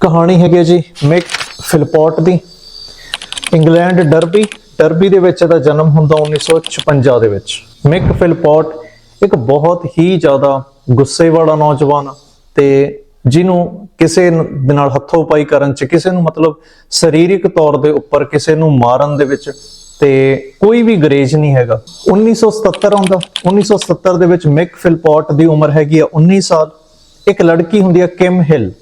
ਕਹਾਣੀ ਹੈਗੀ ਹੈ ਜੀ ਮਿਕ ਫਿਲਪੋਰਟ ਦੀ। ਇੰਗਲੈਂਡ ਡਰਬੀ ਡਰਬੀ ਦੇ ਵਿੱਚ ਇਹਦਾ ਜਨਮ ਹੁੰਦਾ 1956 ਦੇ ਵਿੱਚ। ਮਿਕ ਫਿਲਪੋਰਟ ਇੱਕ ਬਹੁਤ ਹੀ ਜ਼ਿਆਦਾ ਗੁੱਸੇ ਵਾਲਾ ਨੌਜਵਾਨ ਤੇ ਜਿਹਨੂੰ ਕਿਸੇ ਦੇ ਨਾਲ ਹੱਥੋਂ ਪਾਈ ਕਰਨ ਚ, ਕਿਸੇ ਨੂੰ ਮਤਲਬ ਸਰੀਰਕ ਤੌਰ ਦੇ ਉੱਪਰ ਕਿਸੇ ਨੂੰ ਮਾਰਨ ਦੇ ਵਿੱਚ ਤੇ ਕੋਈ ਵੀ ਗਰੇਜ ਨਹੀਂ ਹੈਗਾ। 1977 ਆਉਂਦਾ। 1977 ਦੇ ਵਿੱਚ ਮਿਕ ਫਿਲਪੋਰਟ ਦੀ ਉਮਰ ਹੈਗੀ ਆ 19 ਸਾਲ। ਇੱਕ ਲੜਕੀ ਹੁੰਦੀ ਆ ਕਿਮ ਹਿਲ।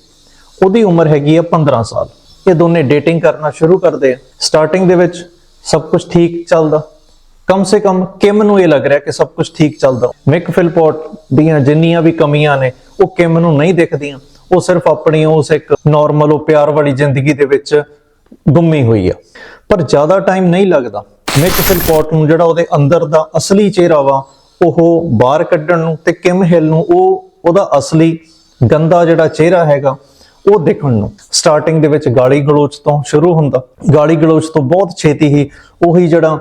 ਉਹਦੀ ਉਮਰ ਹੈਗੀ ਆ 15 ਸਾਲ। ਇਹ ਦੋਨੇ ਡੇਟਿੰਗ ਕਰਨਾ ਸ਼ੁਰੂ ਕਰਦੇ ਆ। ਸਟਾਰਟਿੰਗ ਦੇ ਵਿੱਚ ਸਭ ਕੁਝ ਠੀਕ ਚੱਲਦਾ। ਕਮ ਸੇ ਕਮ ਕਿਮ ਨੂੰ ਇਹ ਲੱਗ ਰਿਹਾ ਕਿ ਸਭ ਕੁਝ ਠੀਕ ਚੱਲਦਾ। ਮਿਕ ਫਿਲਪੋਟ ਦੀਆਂ ਜਿੰਨੀਆਂ ਵੀ ਕਮੀਆਂ ਨੇ, ਉਹ ਕਿਮ ਨੂੰ ਨਹੀਂ ਦਿਖਦੀਆਂ। ਉਹ ਸਿਰਫ ਆਪਣੀ ਉਸ ਇੱਕ ਨਾਰਮਲ ਉਹ ਪਿਆਰ ਵਾਲੀ ਜ਼ਿੰਦਗੀ ਦੇ ਵਿੱਚ ਗੁੰਮੀ ਹੋਈ ਆ। ਪਰ ਜ਼ਿਆਦਾ ਟਾਈਮ ਨਹੀਂ ਲੱਗਦਾ। ਮਿਕ ਫਿਲਪੋਟ ਨੂੰ ਜਿਹੜਾ ਉਹਦੇ ਅੰਦਰ ਦਾ ਅਸਲੀ ਚਿਹਰਾ ਵਾ, ਉਹ ਬਾਹਰ ਕੱਢਣ ਨੂੰ ਤੇ ਕਿਮ ਹਿਲ ਨੂੰ ਉਹ, ਉਹਦਾ ਅਸਲੀ ਗੰਦਾ ਜਿਹੜਾ ਚਿਹਰਾ ਹੈਗਾ ਉਹ ਦੇਖਣ ਨੂੰ। ਸਟਾਰਟਿੰਗ ਦੇ ਵਿੱਚ ਗਾਲੀ ਗਲੋਚ ਤੋਂ ਸ਼ੁਰੂ ਹੁੰਦਾ। ਗਾਲੀ ਗਲੋਚ ਤੋਂ ਬਹੁਤ ਛੇਤੀ ਹੀ ਉਹੀ ਜਿਹੜਾ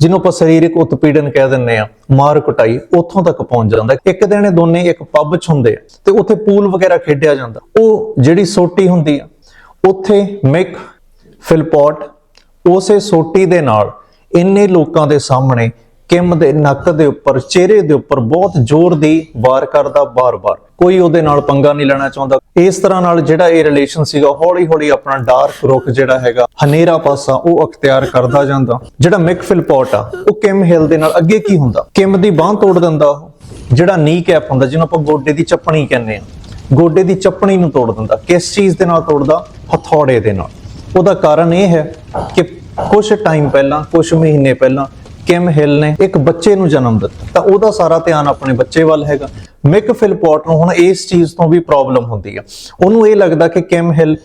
ਜਿਹਨੂੰ ਆਪਾਂ ਸਰੀਰਕ ਉਤਪੀੜਨ ਕਹਿ ਦਿੰਨੇ ਆ ਮਾਰ ਕੁਟਾਈ, ਉੱਥੋਂ ਤੱਕ ਪਹੁੰਚ ਜਾਂਦਾ। ਇੱਕ ਦਿਨ ਇਹ ਦੋਨੇ ਇੱਕ ਪੱਬ 'ਚ ਹੁੰਦੇ ਆ ਤੇ ਉੱਥੇ ਪੂਲ ਵਗੈਰਾ ਖੇਡਿਆ ਜਾਂਦਾ। ਉਹ ਜਿਹੜੀ ਸੋਟੀ ਹੁੰਦੀ ਆ, ਉੱਥੇ ਮਿਕ ਫਿਲਪੋਟ ਉਸੇ ਸੋਟੀ ਦੇ ਨਾਲ ਇੰਨੇ ਲੋਕਾਂ ਦੇ ਸਾਹਮਣੇ ਕਿਮ ਦੇ ਨੱਕ ਦੇ ਉੱਪਰ, ਚਿਹਰੇ ਦੇ ਉੱਪਰ ਬਹੁਤ ਜ਼ੋਰ ਦੀ ਵਾਰ ਕਰਦਾ ਬਾਰ-ਬਾਰ। ਕੋਈ ਉਹਦੇ ਨਾਲ ਪੰਗਾ ਨਹੀਂ ਲੈਣਾ ਚਾਹੁੰਦਾ ਇਸ ਤਰ੍ਹਾਂ ਨਾਲ ਜਿਹੜਾ ਇਹ ਰਿਲੇਸ਼ਨ ਸੀਗਾ, ਹੌਲੀ-ਹੌਲੀ ਆਪਣਾ ਡਾਰਕ ਰੁਖ ਜਿਹੜਾ ਹੈਗਾ, ਹਨੇਰਾ ਪਾਸਾ ਉਹ ਅਖਤਿਆਰ ਕਰਦਾ ਜਾਂਦਾ। ਜਿਹੜਾ ਮਿਕ ਫਿਲਪੋਰਟ ਆ, ਉਹ ਕਿਮ ਹਿਲ ਦੇ ਨਾਲ ਅੱਗੇ ਕੀ ਹੁੰਦਾ? ਕਿਮ ਦੀ ਬਾਹ ਤੋੜ ਦਿੰਦਾ ਉਹ। ਜਿਹੜਾ ਨੀ ਕੈਪ ਹੁੰਦਾ, ਜਿਹਨੂੰ ਆਪਾਂ ਗੋਡੇ ਦੀ ਚੱਪਣੀ ਕਹਿੰਦੇ ਆ ਗੋਡੇ ਦੀ ਚੱਪਣੀ ਨੂੰ ਤੋੜ ਦਿੰਦਾ। ਕਿਸ ਚੀਜ਼ ਦੇ ਨਾਲ ਤੋੜਦਾ? ਹਥੌੜੇ ਦੇ ਨਾਲ। ਉਹਦਾ ਕਾਰਨ ਇਹ ਹੈ ਕਿ ਕੁਝ ਟਾਈਮ ਪਹਿਲਾਂ ਕੁਝ ਮਹੀਨੇ ਪਹਿਲਾਂ ਕਿਮ ਹਿਲ ਨੇ ਇੱਕ ਬੱਚੇ ਨੂੰ ਜਨਮ ਦਿੱਤਾ। ਤਾਂ ਉਹਦਾ ਸਾਰਾ ਧਿਆਨ ਆਪਣੇ ਬੱਚੇ ਵੱਲ ਹੈਗਾ। ਮਿਕ ਫਿਲਪੋਰਟ ਨੂੰ ਹੁਣ ਇਸ ਚੀਜ਼ ਤੋਂ ਵੀ ਪ੍ਰੋਬਲਮ ਹੁੰਦੀ ਆ। ਉਹਨੂੰ ਇਹ ਲੱਗਦਾ ਕਿ ਕਿਮ ਹਿਲ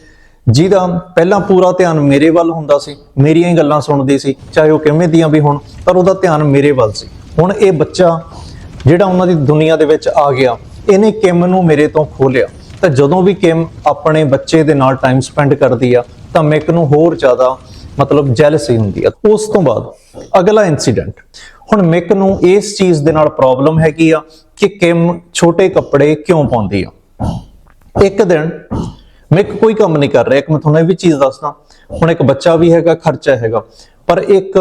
ਜਿਹਦਾ ਪਹਿਲਾਂ ਪੂਰਾ ਧਿਆਨ ਮੇਰੇ ਵੱਲ ਹੁੰਦਾ ਸੀ, ਮੇਰੀਆਂ ਹੀ ਗੱਲਾਂ ਸੁਣਦੀ ਸੀ, ਚਾਹੇ ਉਹ ਕਿਵੇਂ ਦੀਆਂ ਵੀ ਹੋਣ, ਪਰ ਉਹਦਾ ਧਿਆਨ ਮੇਰੇ ਵੱਲ ਸੀ। ਹੁਣ ਇਹ ਬੱਚਾ ਜਿਹੜਾ ਉਹਨਾਂ ਦੀ ਦੁਨੀਆ ਦੇ ਵਿੱਚ ਆ ਗਿਆ, ਇਹਨੇ ਕਿਮ ਨੂੰ ਮੇਰੇ ਤੋਂ ਖੋਲਿਆ। ਤਾਂ ਜਦੋਂ ਵੀ ਕਿਮ ਆਪਣੇ ਬੱਚੇ ਦੇ ਨਾਲ ਟਾਈਮ ਸਪੈਂਡ ਕਰਦੀ ਆ, ਤਾਂ ਮਿਕ ਨੂੰ ਹੋਰ ਜ਼ਿਆਦਾ ਮਤਲਬ ਜੈਲਸੀ ਹੁੰਦੀ ਆ। ਉਸ ਤੋਂ ਬਾਅਦ ਅਗਲਾ ਇਨਸੀਡੈਂਟ ਹੁਣ ਮਿਕ ਨੂੰ ਇਸ ਚੀਜ਼ ਦੇ ਨਾਲ ਪ੍ਰੋਬਲਮ ਹੈਗੀ ਆ ਕਿ ਕਿਮ ਛੋਟੇ ਕੱਪੜੇ ਕਿਉਂ ਪਾਉਂਦੀ ਆ। ਇੱਕ ਦਿਨ ਮਿਕ ਕੋਈ ਕੰਮ ਨਹੀਂ ਕਰ ਰਿਹਾ। ਇੱਕ ਮੈਂ ਤੁਹਾਨੂੰ ਇਹ ਵੀ ਚੀਜ਼ ਦੱਸਦਾ। ਹੁਣ ਇੱਕ ਬੱਚਾ ਵੀ ਹੈਗਾ, ਖਰਚਾ ਹੈਗਾ। ਪਰ ਇੱਕ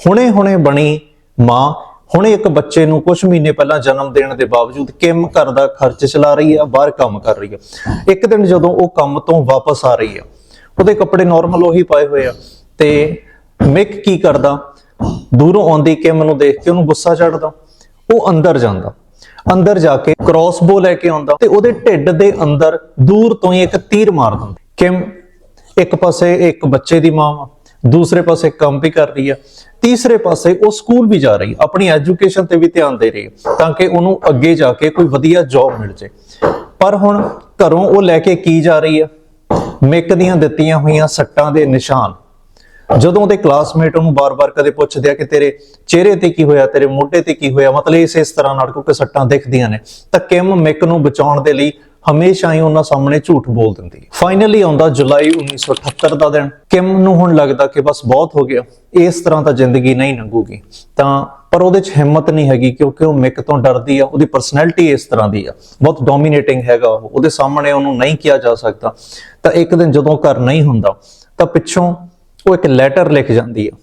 ਹੁਣੇ-ਹੁਣੇ ਬਣੀ ਮਾਂ, ਹੁਣੇ ਇੱਕ ਬੱਚੇ ਨੂੰ ਕੁਝ ਮਹੀਨੇ ਪਹਿਲਾਂ ਜਨਮ ਦੇਣ ਦੇ ਬਾਵਜੂਦ ਕਿਮ ਘਰ ਦਾ ਖਰਚ ਚਲਾ ਰਹੀ ਆ, ਬਾਹਰ ਕੰਮ ਕਰ ਰਹੀ ਆ। ਇੱਕ ਦਿਨ ਜਦੋਂ ਉਹ ਕੰਮ ਤੋਂ ਵਾਪਸ ਆ ਰਹੀ ਆ, ਉਹਦੇ ਕੱਪੜੇ ਨਾਰਮਲ ਉਹੀ ਪਾਏ ਹੋਏ ਆ। ਤੇ ਮਿਕ ਕੀ ਕਰਦਾ? ਦੂਰੋਂ ਆਉਂਦੀ ਕਿ ਮੈਨੂੰ ਦੇਖ ਕੇ ਉਹਨੂੰ ਗੁੱਸਾ ਚੜਦਾ ਉਹ ਅੰਦਰ ਜਾਂਦਾ। ਅੰਦਰ ਜਾ ਕੇ ਕ੍ਰਾਸਬੋ ਲੈ ਕੇ ਆਉਂਦਾ ਤੇ ਉਹਦੇ ਢਿੱਡ ਦੇ ਅੰਦਰ ਦੂਰ ਤੋਂ ਹੀ ਇੱਕ ਤੀਰ ਮਾਰ ਦਿੰਦਾ। ਕਿਮ? ਇੱਕ ਪਾਸੇ ਇੱਕ ਬੱਚੇ ਦੀ ਮਾਂ ਵਾ, ਦੂਸਰੇ ਪਾਸੇ ਕੰਮ ਵੀ ਕਰ ਰਹੀ ਆ। ਤੀਸਰੇ ਪਾਸੇ ਉਹ ਸਕੂਲ ਵੀ ਜਾ ਰਹੀ, ਆਪਣੀ ਐਜੂਕੇਸ਼ਨ ਤੇ ਵੀ ਧਿਆਨ ਦੇ ਰਹੀ ਹੈ ਤਾਂ ਕਿ ਉਹਨੂੰ ਅੱਗੇ ਜਾ ਕੇ ਕੋਈ ਵਧੀਆ ਜੌਬ ਮਿਲ ਜੇ। ਪਰ ਹੁਣ ਘਰੋਂ ਉਹ ਲੈ ਕੇ ਕੀ ਜਾ ਰਹੀ ਆ? ਮਿੱਕ ਦੀਆਂ ਦਿੱਤੀਆਂ ਹੋਈਆਂ ਸੱਟਾਂ ਦੇ ਨਿਸ਼ਾਨ। ਜਦੋਂ ਉਹਦੇ ਕਲਾਸਮੇਟ ਉਹਨੂੰ ਬਾਰ-ਬਾਰ ਕਦੇ ਪੁੱਛਦੇ ਆ ਕਿ ਤੇਰੇ ਚਿਹਰੇ ਤੇ ਕੀ ਹੋਇਆ, ਤੇਰੇ ਮੋਢੇ ਤੇ ਕੀ ਹੋਇਆ, ਮਤਲਬ ਇਸ ਇਸ ਤਰ੍ਹਾਂ ਨਾਲ ਕਿਉਂਕਿ ਸੱਟਾਂ ਦਿਖਦੀਆਂ ਨੇ, ਤਾਂ ਕਿਮ ਮਿਕ ਨੂੰ ਬਚਾਉਣ ਦੇ ਲਈ ਹਮੇਸ਼ਾ ਹੀ ਉਹਨਾਂ ਸਾਹਮਣੇ ਝੂਠ ਬੋਲ ਦਿੰਦੀ ਹੈ। ਫਾਈਨਲੀ ਆਉਂਦਾ ਜੁਲਾਈ 1978 ਦਾ ਦਿਨ, ਕਿਮ ਨੂੰ ਹੁਣ ਲੱਗਦਾ ਕਿ ਬਸ ਬਹੁਤ ਹੋ ਗਿਆ, ਇਸ ਤਰ੍ਹਾਂ ਤਾਂ ਜ਼ਿੰਦਗੀ ਨਹੀਂ ਲੰਘੂਗੀ। ਤਾਂ ਪਰ ਉਹਦੇ 'ਚ ਹਿੰਮਤ ਨਹੀਂ ਹੈਗੀ ਕਿਉਂਕਿ ਉਹ ਮਿਕ ਤੋਂ ਡਰਦੀ ਆ, ਉਹਦੀ ਪਰਸਨੈਲਿਟੀ ਇਸ ਤਰ੍ਹਾਂ ਦੀ ਆ, ਬਹੁਤ ਡੋਮੀਨੇਟਿੰਗ ਹੈਗਾ ਉਹ, ਉਹਦੇ ਸਾਹਮਣੇ ਉਹਨੂੰ ਨਹੀਂ ਕਿਹਾ ਜਾ ਸਕਦਾ। ਤਾਂ ਇੱਕ ਦਿਨ ਜਦੋਂ ਘਰ ਨਹੀਂ ਹੁੰਦਾ, ਤਾਂ ਪਿੱਛੋਂ ਉਹ ਇੱਕ ਲੈਟਰ ਲਿਖ ਜਾਂਦੀ ਆ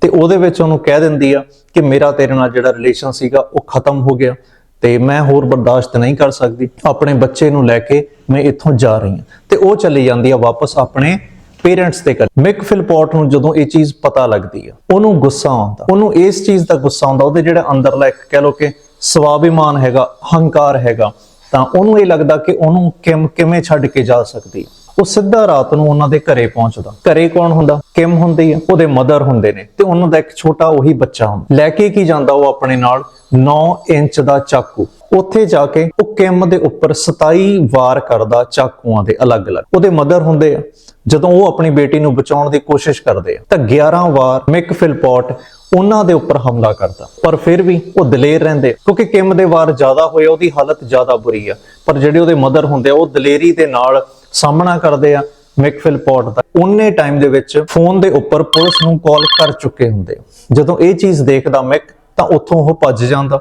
ਤੇ ਉਹਦੇ ਵਿੱਚ ਉਹਨੂੰ ਕਹਿ ਦਿੰਦੀ ਆ ਕਿ ਮੇਰਾ ਤੇਰੇ ਨਾਲ ਜਿਹੜਾ ਰਿਲੇਸ਼ਨ ਸੀਗਾ ਉਹ ਖਤਮ ਹੋ ਗਿਆ ਤੇ ਮੈਂ ਹੋਰ ਬਰਦਾਸ਼ਤ ਨਹੀਂ ਕਰ ਸਕਦੀ। ਆਪਣੇ ਬੱਚੇ ਨੂੰ ਲੈ ਕੇ ਮੈਂ ਇੱਥੋਂ ਜਾ ਰਹੀ ਹਾਂ। ਤੇ ਉਹ ਚਲੀ ਜਾਂਦੀ ਆ ਵਾਪਸ ਆਪਣੇ ਪੇਰੈਂਟਸ ਦੇ ਘਰ। ਮਿਕ ਫਿਲਪੋਰਟ ਨੂੰ ਜਦੋਂ ਇਹ ਚੀਜ਼ ਪਤਾ ਲੱਗਦੀ ਆ, ਉਹਨੂੰ ਗੁੱਸਾ ਆਉਂਦਾ। ਉਹਨੂੰ ਇਸ ਚੀਜ਼ ਦਾ ਗੁੱਸਾ ਆਉਂਦਾ, ਉਹਦੇ ਜਿਹੜਾ ਅੰਦਰਲਾ ਇੱਕ ਕਹਿ ਲੋ ਕਿ ਸਵਾਭਿਮਾਨ ਹੈਗਾ, ਹੰਕਾਰ ਹੈਗਾ, ਤਾਂ ਉਹਨੂੰ ਇਹ ਲੱਗਦਾ ਕਿ ਉਹਨੂੰ ਕਿਮ, ਕਿਵੇਂ ਛੱਡ ਕੇ ਜਾ ਸਕਦੀ ਹੈ। ਉਹ ਸਿੱਧਾ ਰਾਤ ਨੂੰ ਉਹਨਾਂ ਦੇ ਘਰੇ ਪਹੁੰਚਦਾ। ਘਰੇ ਕੌਣ ਹੁੰਦਾ? ਕਿਮ ਹੁੰਦੀ ਆ? ਉਹਦੇ ਮਦਰ ਹੁੰਦੇ ਨੇ। ਤੇ ਉਹਨਾਂ ਦਾ ਇੱਕ ਛੋਟਾ ਉਹੀ ਬੱਚਾ ਹੁੰਦਾ। ਲੈ ਕੇ ਕੀ ਜਾਂਦਾ ਉਹ ਆਪਣੇ ਨਾਲ? 9 ਇੰਚ ਦਾ ਚਾਕੂ। ਉੱਥੇ ਜਾ ਕੇ ਉਹ ਕਿਮ ਦੇ ਉੱਪਰ 27 ਵਾਰ ਕਰਦਾ ਚਾਕੂਆਂ ਦੇ ਅਲੱਗ-ਅਲੱਗ। ਉਹਦੇ ਮਦਰ ਹੁੰਦੇ ਆ। ਜਦੋਂ ਉਹ ਆਪਣੀ ਬੇਟੀ ਨੂੰ ਬਚਾਉਣ ਦੀ ਕੋਸ਼ਿਸ਼ ਕਰਦੇ ਆ, ਤਾਂ 11 ਵਾਰ ਮਿਕ ਫਿਲਪੋਟ ਉਹਨਾਂ ਦੇ ਉੱਪਰ ਹਮਲਾ ਕਰਦਾ। ਪਰ ਫਿਰ ਵੀ ਉਹ ਦਲੇਰ ਰਹਿੰਦੇ ਕਿਉਂਕਿ ਕਿਮ ਦੇ ਵਾਰ ਜ਼ਿਆਦਾ ਹੋਏ ਉਹਦੀ ਹਾਲਤ ਜ਼ਿਆਦਾ ਬੁਰੀ ਆ। ਪਰ ਜਿਹੜੇ ਉਹਦੇ ਮਦਰ ਹੁੰਦੇ ਆ, ਉਹ ਦਲੇਰੀ ਦੇ ਨਾਲ ਸਾਹਮਣਾ ਕਰਦੇ ਆ ਮਿਕ ਫਿਲਪੋਰਟ ਦਾ ਉਹਨੇ ਟਾਈਮ ਦੇ ਵਿੱਚ ਫੋਨ ਦੇ ਉੱਪਰ ਪੁਲਿਸ ਨੂੰ ਕਾਲ ਕਰ ਚੁੱਕੇ ਹੁੰਦੇ ਆ। ਜਦੋਂ ਇਹ ਚੀਜ਼ ਦੇਖਦਾ ਮਿਕ ਤਾਂ ਉੱਥੋਂ ਉਹ ਭੱਜ ਜਾਂਦਾ।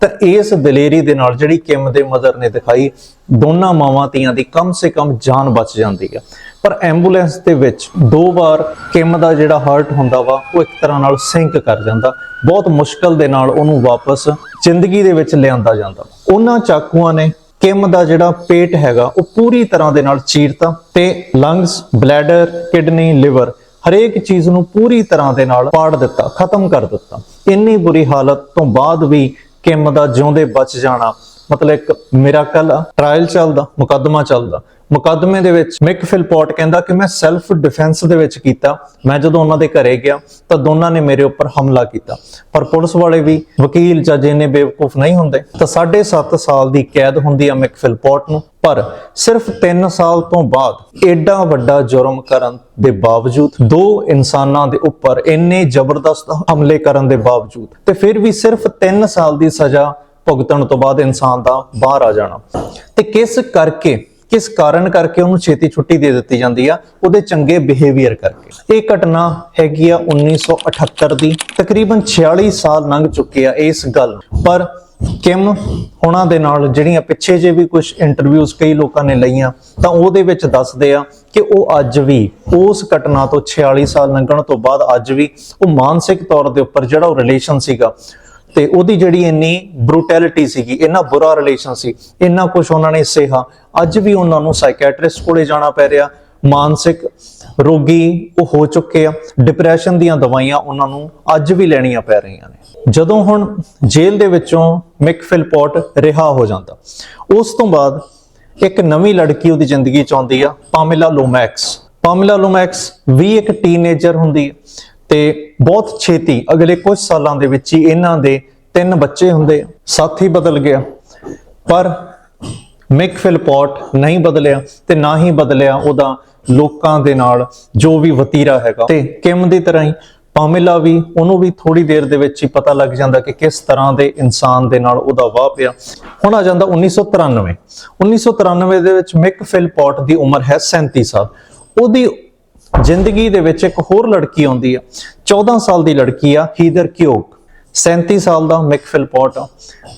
ਤਾਂ ਇਸ ਦਲੇਰੀ ਦੇ ਨਾਲ ਜਿਹੜੀ ਕਿਮ ਦੇ ਮਦਰ ਨੇ ਦਿਖਾਈ, ਦੋਨਾਂ ਮਾਵਾਂ ਧੀਆਂ ਦੀ ਕਮ ਸੇ ਕਮ ਜਾਨ ਬਚ ਜਾਂਦੀ ਆ। ਪਰ ਐਂਬੂਲੈਂਸ ਦੇ ਵਿੱਚ ਦੋ ਵਾਰ ਕਿਮ ਦਾ ਜਿਹੜਾ ਹਾਰਟ ਹੁੰਦਾ ਵਾ, ਉਹ ਇੱਕ ਤਰ੍ਹਾਂ ਨਾਲ ਸਿੰਕ ਕਰ ਜਾਂਦਾ। ਬਹੁਤ ਮੁਸ਼ਕਲ ਦੇ ਨਾਲ ਉਹਨੂੰ ਵਾਪਸ ਜ਼ਿੰਦਗੀ ਦੇ ਵਿੱਚ ਲਿਆਂਦਾ ਜਾਂਦਾ। ਉਹਨਾਂ ਚਾਕੂਆਂ ਨੇ ਕਿਮ ਦਾ ਜਿਹੜਾ ਪੇਟ ਹੈਗਾ, ਉਹ ਪੂਰੀ ਤਰ੍ਹਾਂ ਦੇ ਨਾਲ ਚੀਰਤਾ ਤੇ ਲੰਗਸ ਬਲੈਡਰ ਕਿਡਨੀ ਲਿਵਰ ਹਰੇਕ ਚੀਜ਼ ਨੂੰ ਪੂਰੀ ਤਰ੍ਹਾਂ ਦੇ ਨਾਲ ਪਾੜ ਦਿੱਤਾ, ਖਤਮ ਕਰ ਦਿੱਤਾ। ਇੰਨੀ ਬੁਰੀ ਹਾਲਤ ਤੋਂ ਬਾਅਦ ਵੀ ਕਿਮ ਦਾ ਜਿਉਂਦੇ ਬਚ ਜਾਣਾ ਮਤਲਬ ਇੱਕ ਮਿਰਾਕਲ ਆ ਟ੍ਰਾਇਲ ਚੱਲਦਾ, ਮੁਕੱਦਮਾ ਚੱਲਦਾ। ਮੁਕੱਦਮੇ ਦੇ ਵਿੱਚ ਮਿਕ ਫਿਲਪੋਰਟ ਕਹਿੰਦਾ ਕਿ ਮੈਂ ਸੈਲਫ ਡਿਫੈਂਸ ਦੇ ਵਿੱਚ ਕੀਤਾ। ਮੈਂ ਜਦੋਂ ਉਹਨਾਂ ਦੇ ਘਰੇ ਗਿਆ, ਤਾਂ ਦੋਨਾਂ ਨੇ ਮੇਰੇ ਉੱਪਰ ਹਮਲਾ ਕੀਤਾ। ਪਰ ਪੁਲਿਸ ਵਾਲੇ ਵੀ ਵਕੀਲ ਜੱਜ ਇੰਨੇ ਬੇਵਕੂਫ ਨਹੀਂ ਹੁੰਦੇ, ਤਾਂ 7.5 ਸਾਲ ਦੀ ਕੈਦ ਹੁੰਦੀ ਆ ਮਿਕ ਫਿਲਪੋਰਟ ਨੂੰ। ਪਰ ਸਿਰਫ 3 ਸਾਲ ਤੋਂ ਬਾਅਦ ਐਡਾ ਵੱਡਾ ਜੁਰਮ ਕਰਨ ਦੇ ਬਾਵਜੂਦ, ਦੋ ਇਨਸਾਨਾਂ ਦੇ ਉੱਪਰ ਇੰਨੇ ਜ਼ਬਰਦਸਤ ਹਮਲੇ ਕਰਨ ਦੇ ਬਾਵਜੂਦ, ਤੇ ਫਿਰ ਵੀ ਸਿਰਫ 3 ਸਾਲ ਦੀ ਸਜ਼ਾ ਭੁਗਤਣ ਤੋਂ ਬਾਅਦ ਇਨਸਾਨ ਦਾ ਬਾਹਰ ਆ ਜਾਣਾ। ਤੇ ਕਿਸ ਕਰਕੇ, ਕਿਸ ਕਾਰਨ ਕਰਕੇ ਉਹਨੂੰ ਛੇਤੀ ਛੁੱਟੀ ਦੇ ਦਿੱਤੀ ਜਾਂਦੀ ਆ? ਉਹਦੇ ਚੰਗੇ ਬਿਹੇਵੀਅਰ ਕਰਕੇ। ਇਹ ਘਟਨਾ ਹੈਗੀ ਆ 1978 ਦੀ। ਤਕਰੀਬਨ 46 ਸਾਲ ਲੰਘ ਚੁੱਕੇ ਆ ਇਸ ਗੱਲ ਪਰ ਕਿਮ ਉਹਨਾਂ ਦੇ ਨਾਲ ਜਿਹੜੀਆਂ ਪਿੱਛੇ ਜੇ ਵੀ ਕੁਝ ਇੰਟਰਵਿਊਜ਼ ਕਈ ਲੋਕਾਂ ਨੇ ਲਈਆਂ, ਤਾਂ ਉਹਦੇ ਵਿੱਚ ਦੱਸਦੇ ਆ ਕਿ ਉਹ ਅੱਜ ਵੀ ਉਸ ਘਟਨਾ ਤੋਂ 46 ਸਾਲ ਲੰਘਣ ਤੋਂ ਬਾਅਦ ਅੱਜ ਵੀ ਉਹ ਮਾਨਸਿਕ ਤੌਰ ਦੇ ਉੱਪਰ ਜਿਹੜਾ ਉਹ ਰਿਲੇਸ਼ਨ ਸੀਗਾ ਤੇ ਉਹਦੀ ਜਿਹੜੀ ਇੰਨੀ ਬਰੂਟੈਲਿਟੀ ਸੀਗੀ, ਇੰਨਾ ਬੁਰਾ ਰਿਲੇਸ਼ਨ ਸੀ, ਇੰਨਾ ਕੁਝ ਉਹਨਾਂ ਨੇ ਸਿਹਾ, ਅੱਜ ਵੀ ਉਹਨਾਂ ਨੂੰ ਸਾਈਕੈਟ੍ਰਿਸਟ ਕੋਲੇ ਜਾਣਾ ਪੈ ਰਿਹਾ, ਮਾਨਸਿਕ ਰੋਗੀ ਉਹ ਹੋ ਚੁੱਕੇ ਆ ਡਿਪਰੈਸ਼ਨ ਦੀਆਂ ਦਵਾਈਆਂ ਉਹਨਾਂ ਨੂੰ ਅੱਜ ਵੀ ਲੈਣੀਆਂ ਪੈ ਰਹੀਆਂ ਨੇ। ਜਦੋਂ ਹੁਣ ਜੇਲ੍ਹ ਦੇ ਵਿੱਚੋਂ ਮਿਕ ਫਿਲਪੋਟ ਰਿਹਾ ਹੋ ਜਾਂਦਾ, ਉਸ ਤੋਂ ਬਾਅਦ ਇੱਕ ਨਵੀਂ ਲੜਕੀ ਉਹਦੀ ਜ਼ਿੰਦਗੀ ਚ ਆਉਂਦੀ ਆ ਪਾਮੇਲਾ ਲੋਮੈਕਸ ਪਾਮੇਲਾ ਲੋਮੈਕਸ ਵੀ ਇੱਕ ਟੀਨੇਜਰ ਹੁੰਦੀ ਹੈ ਤੇ ਬਹੁਤ ਛੇਤੀ, ਅਗਲੇ ਕੁਝ ਸਾਲਾਂ ਦੇ ਵਿੱਚ ਹੀ ਇਹਨਾਂ ਦੇ ਤਿੰਨ ਬੱਚੇ ਹੁੰਦੇ, ਸਾਥੀ ਬਦਲ ਗਿਆ। ਪਰ ਮਿਕ ਫਿਲਪੋਟ ਨਹੀਂ ਬਦਲਿਆ ਤੇ ਨਾ ਹੀ ਬਦਲਿਆ ਉਹਦਾ ਲੋਕਾਂ ਦੇ ਨਾਲ ਜੋ ਵੀ ਵਤੀਰਾ ਹੈਗਾ। ਤੇ ਕਿਮ ਦੀ ਤਰ੍ਹਾਂ ਹੀ ਪਾਮੇਲਾ ਵੀ, ਉਹਨੂੰ ਵੀ ਥੋੜੀ ਦੇਰ ਦੇ ਵਿੱਚ ਹੀ ਪਤਾ ਲੱਗ ਜਾਂਦਾ ਕਿ ਕਿਸ ਤਰ੍ਹਾਂ ਦੇ ਇਨਸਾਨ ਦੇ ਨਾਲ ਉਹਦਾ ਵਾਹ ਪਿਆ। ਹੁਣ ਆ ਜਾਂਦਾ 1993 1993 ਦੇ ਵਿੱਚ ਮਿਕ ਫਿਲਪੋਟ ਦੀ ਉਮਰ ਹੈ 37 ਸਾਲ। ਉਹਦੀ ਜ਼ਿੰਦਗੀ ਦੇ ਵਿੱਚ ਇੱਕ ਹੋਰ ਲੜਕੀ ਆਉਂਦੀ ਆ। 14 ਸਾਲ ਦੀ ਲੜਕੀ ਆ, ਹੀਦਰ ਕਿਓਕ 37 ਸਾਲ ਦਾ ਮਿਕ ਫਿਲਪੋਰਟ ਆ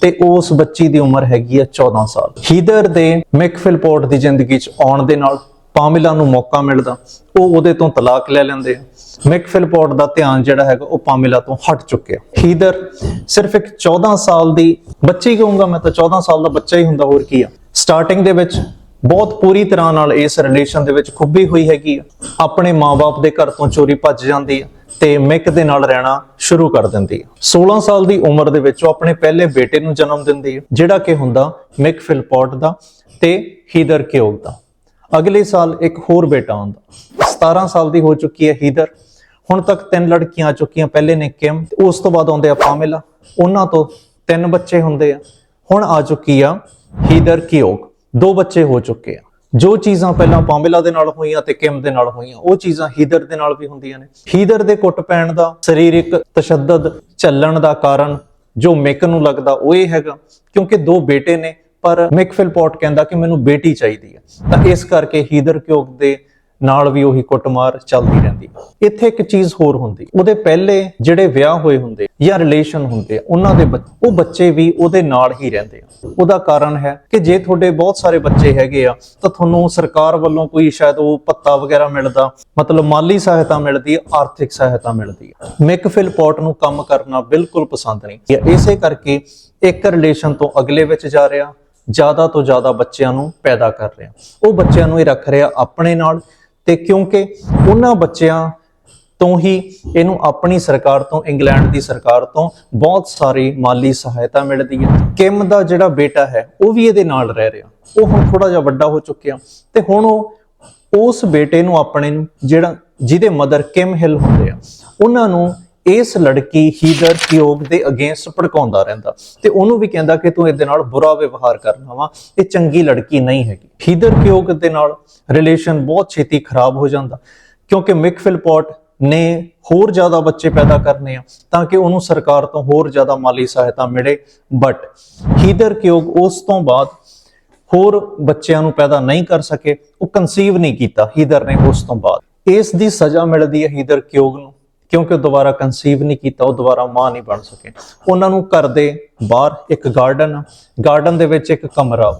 ਤੇ ਉਸ ਬੱਚੀ ਦੀ ਉਮਰ ਹੈਗੀ ਆ 14 ਸਾਲ। ਹੀਦਰ ਦੇ ਮਿਕ ਫਿਲਪੋਰਟ ਦੀ ਜ਼ਿੰਦਗੀ 'ਚ ਆਉਣ ਦੇ ਨਾਲ ਪਾਮਿਲਾ ਨੂੰ ਮੌਕਾ ਮਿਲਦਾ। ਉਹ ਉਹਦੇ ਤੋਂ ਤਲਾਕ ਲੈ ਲੈਂਦੇ ਆ। ਮਿਕ ਫਿਲਪੋਰਟ ਦਾ ਧਿਆਨ ਜਿਹੜਾ ਹੈਗਾ, ਉਹ ਪਾਮਿਲਾ ਤੋਂ ਹਟ ਚੁੱਕਿਆ। ਹੀਦਰ ਸਿਰਫ ਇੱਕ 14 ਸਾਲ ਦੀ ਬੱਚੀ ਕਹੂੰਗਾ ਮੈਂ ਤਾਂ 14 ਸਾਲ ਦਾ ਬੱਚਾ ਹੀ ਹੁੰਦਾ, ਹੋਰ ਕੀ ਆ। ਸਟਾਰਟਿੰਗ ਦੇ ਵਿੱਚ ਬਹੁਤ ਪੂਰੀ ਤਰ੍ਹਾਂ ਨਾਲ ਇਸ ਰਿਲੇਸ਼ਨ ਦੇ ਵਿੱਚ ਖੁੱਬੀ ਹੋਈ ਹੈਗੀ ਆ। ਆਪਣੇ ਮਾਪੇ ਦੇ ਘਰ ਤੋਂ ਚੋਰੀ ਭੱਜ ਜਾਂਦੀ ਆ ਤੇ ਮਿਕ ਦੇ ਨਾਲ ਰਹਿਣਾ ਸ਼ੁਰੂ ਕਰ ਦਿੰਦੀ ਆ। 16 ਸਾਲ ਦੀ ਉਮਰ ਦੇ ਵਿੱਚ ਉਹ ਆਪਣੇ ਪਹਿਲੇ ਬੇਟੇ ਨੂੰ ਜਨਮ ਦਿੰਦੀ ਆ, ਜਿਹੜਾ ਕਿ ਹੁੰਦਾ ਮਿਕ ਫਿਲਪੋਰਟ ਦਾ ਤੇ ਹੀਦਰ ਕਿਓਗ ਦਾ। ਅਗਲੇ ਸਾਲ ਇੱਕ ਹੋਰ ਬੇਟਾ ਹੁੰਦਾ 17 ਸਾਲ ਦੀ ਹੋ ਚੁੱਕੀ ਹੈ ਹੀਦਰ। ਹੁਣ ਤੱਕ ਤਿੰਨ ਲੜਕੀਆਂ ਆ ਚੁੱਕੀਆਂ, ਪਹਿਲੇ ਨੇ ਕਿਮ ਉਸ ਤੋਂ ਬਾਅਦ ਆਉਂਦੇ ਆ ਪਾਮੇਲਾ। ਉਹਨਾਂ ਤੋਂ ਤਿੰਨ ਬੱਚੇ ਹੁੰਦੇ ਆ। ਹੁਣ ਆ ਚੁੱਕੀ ਆ ਹੀਦਰ ਕਿਓਗ। ਦੋ ਬੱਚੇ ਹੋ ਚੁੱਕੇ ਆ। ਜੋ ਚੀਜ਼ਾਂ ਪਹਿਲਾਂ ਪਾਮੇਲਾ ਦੇ ਨਾਲ ਹੋਈਆਂ ਤੇ ਕਿਮ ਦੇ ਨਾਲ ਹੋਈਆਂ, ਉਹ ਚੀਜ਼ਾਂ ਹੀਦਰ ਦੇ ਨਾਲ ਵੀ ਹੁੰਦੀਆਂ ਨੇ। ਹੀਦਰ ਦੇ ਕੁੱਟ ਪੈਣ ਦਾ ਸਰੀਰਕ ਤਸ਼ੱਦਦ ਚੱਲਣ ਦਾ ਕਾਰਨ ਜੋ ਮਿਕ ਨੂੰ ਲੱਗਦਾ ਉਹ ਇਹ ਹੈਗਾ, ਕਿਉਂਕਿ ਦੋ ਬੇਟੇ ਨੇ, ਪਰ ਮਿਕ ਫਿਲਪੋਟ ਕਹਿੰਦਾ ਕਿ ਮੈਨੂੰ ਬੇਟੀ ਚਾਹੀਦੀ ਹੈ। ਤਾਂ ਇਸ ਕਰਕੇ ਹੀਦਰ ਕਿਓਗ ਦੇ ਨਾਲ ਵੀ ਉਹੀ ਕੁੱਟਮਾਰ ਚੱਲਦੀ ਰਹਿੰਦੀ। ਇੱਥੇ ਇੱਕ ਚੀਜ਼ ਹੋਰ ਹੁੰਦੀ। ਉਹਦੇ ਪਹਿਲੇ ਜਿਹੜੇ ਵਿਆਹ ਹੋਏ ਹੁੰਦੇ ਜਾਂ ਰਿਲੇਸ਼ਨ ਹੁੰਦੇ, ਉਹਨਾਂ ਦੇ ਉਹ ਬੱਚੇ ਵੀ ਉਹਦੇ ਨਾਲ ਹੀ ਰਹਿੰਦੇ ਆ। ਉਹਦਾ ਕਾਰਨ ਹੈ ਕਿ ਜੇ ਤੁਹਾਡੇ ਬਹੁਤ ਸਾਰੇ ਬੱਚੇ ਹੈਗੇ ਆ, ਤਾਂ ਤੁਹਾਨੂੰ ਸਰਕਾਰ ਵੱਲੋਂ ਕੋਈ ਸ਼ਾਇਦ ਉਹ ਪੱਤਾ ਵਗੈਰਾ ਮਿਲਦਾ, ਮਤਲਬ ਮਾਲੀ ਸਹਾਇਤਾ ਮਿਲਦੀ ਹੈ ਆਰਥਿਕ ਸਹਾਇਤਾ ਮਿਲਦੀ ਹੈ ਮਿਕ ਫਿਲਪੋਰਟ ਨੂੰ ਕੰਮ ਕਰਨਾ ਬਿਲਕੁਲ ਪਸੰਦ ਨਹੀਂ। ਇਸੇ ਕਰਕੇ ਇੱਕ ਰਿਲੇਸ਼ਨ ਤੋਂ ਅਗਲੇ ਵਿੱਚ ਜਾ ਰਿਹਾ, ਜ਼ਿਆਦਾ ਤੋਂ ਜ਼ਿਆਦਾ ਬੱਚਿਆਂ ਨੂੰ ਪੈਦਾ ਕਰ ਰਿਹਾ। ਉਹ ਬੱਚਿਆਂ ਨੂੰ ਹੀ ਰੱਖ ਰਿਹਾ ਆਪਣੇ ਨਾਲ ਤੇ ਕਿਉਂਕਿ ਉਹਨਾਂ ਬੱਚਿਆਂ ਤੋਂ ਹੀ ਇਹਨੂੰ ਆਪਣੀ ਸਰਕਾਰ ਤੋਂ, ਇੰਗਲੈਂਡ ਦੀ ਸਰਕਾਰ ਤੋਂ ਬਹੁਤ ਸਾਰੀ ਮਾਲੀ ਸਹਾਇਤਾ ਮਿਲਦੀ ਹੈ। ਕਿਮ ਦਾ ਜਿਹੜਾ ਬੇਟਾ ਹੈ, ਉਹ ਵੀ ਇਹਦੇ ਨਾਲ ਰਹਿ ਰਿਹਾ। ਉਹ ਹੁਣ ਥੋੜਾ ਜਿਹਾ ਵੱਡਾ ਹੋ ਚੁੱਕਿਆ। ਤੇ ਹੁਣ ਉਹ ਉਸ ਬੇਟੇ ਨੂੰ ਆਪਣੇ ਨੂੰ ਜਿਹੜਾ, ਜਿਹਦੇ ਮਦਰ ਕਿਮ ਹਿਲ ਹੁੰਦੇ ਆ, ਉਹਨਾਂ ਨੂੰ ਇਸ ਲੜਕੀ ਹੀਦਰ ਕਿਓਗ ਦੇ ਅਗੇਂਸਟ ਭੜਕਾਉਂਦਾ ਰਹਿੰਦਾ। ਤੇ ਉਹਨੂੰ ਵੀ ਕਹਿੰਦਾ ਕਿ ਤੂੰ ਇਹਦੇ ਨਾਲ ਬੁਰਾ ਵਿਵਹਾਰ ਕਰਨਾ ਵਾ, ਇਹ ਚੰਗੀ ਲੜਕੀ ਨਹੀਂ ਹੈਗੀ। ਹੀਦਰ ਕਿਯੋਗ ਦੇ ਨਾਲ ਰਿਲੇਸ਼ਨ ਬਹੁਤ ਛੇਤੀ ਖਰਾਬ ਹੋ ਜਾਂਦਾ, ਕਿਉਂਕਿ ਮਿਕ ਫਿਲਪੋਟ ਨੇ ਹੋਰ ਜ਼ਿਆਦਾ ਬੱਚੇ ਪੈਦਾ ਕਰਨੇ ਆ, ਤਾਂ ਕਿ ਉਹਨੂੰ ਸਰਕਾਰ ਤੋਂ ਹੋਰ ਜ਼ਿਆਦਾ ਮਾਲੀ ਸਹਾਇਤਾ ਮਿਲੇ। ਬਟ ਹੀਦਰ ਕਿਯੋਗ ਉਸ ਤੋਂ ਬਾਅਦ ਹੋਰ ਬੱਚਿਆਂ ਨੂੰ ਪੈਦਾ ਨਹੀਂ ਕਰ ਸਕੇ, ਉਹ ਕਨਸੀਵ ਨਹੀਂ ਕੀਤਾ ਹੀਦਰ ਨੇ ਉਸ ਤੋਂ ਬਾਅਦ। ਇਸ ਦੀ ਸਜ਼ਾ ਮਿਲਦੀ ਹੈ ਹੀਦਰ ਕਿਓਗ ਨੂੰ। ਕਿਉਂਕਿ ਉਹ ਦੁਬਾਰਾ ਕਨਸੀਵ ਨਹੀਂ ਕੀਤਾ, ਉਹ ਦੁਬਾਰਾ ਮਾਂ ਨਹੀਂ ਬਣ ਸਕੇ। ਉਹਨਾਂ ਨੂੰ ਘਰ ਦੇ ਬਾਹਰ ਇੱਕ ਗਾਰਡਨ ਗਾਰਡਨ ਦੇ ਵਿੱਚ ਇੱਕ ਕਮਰਾ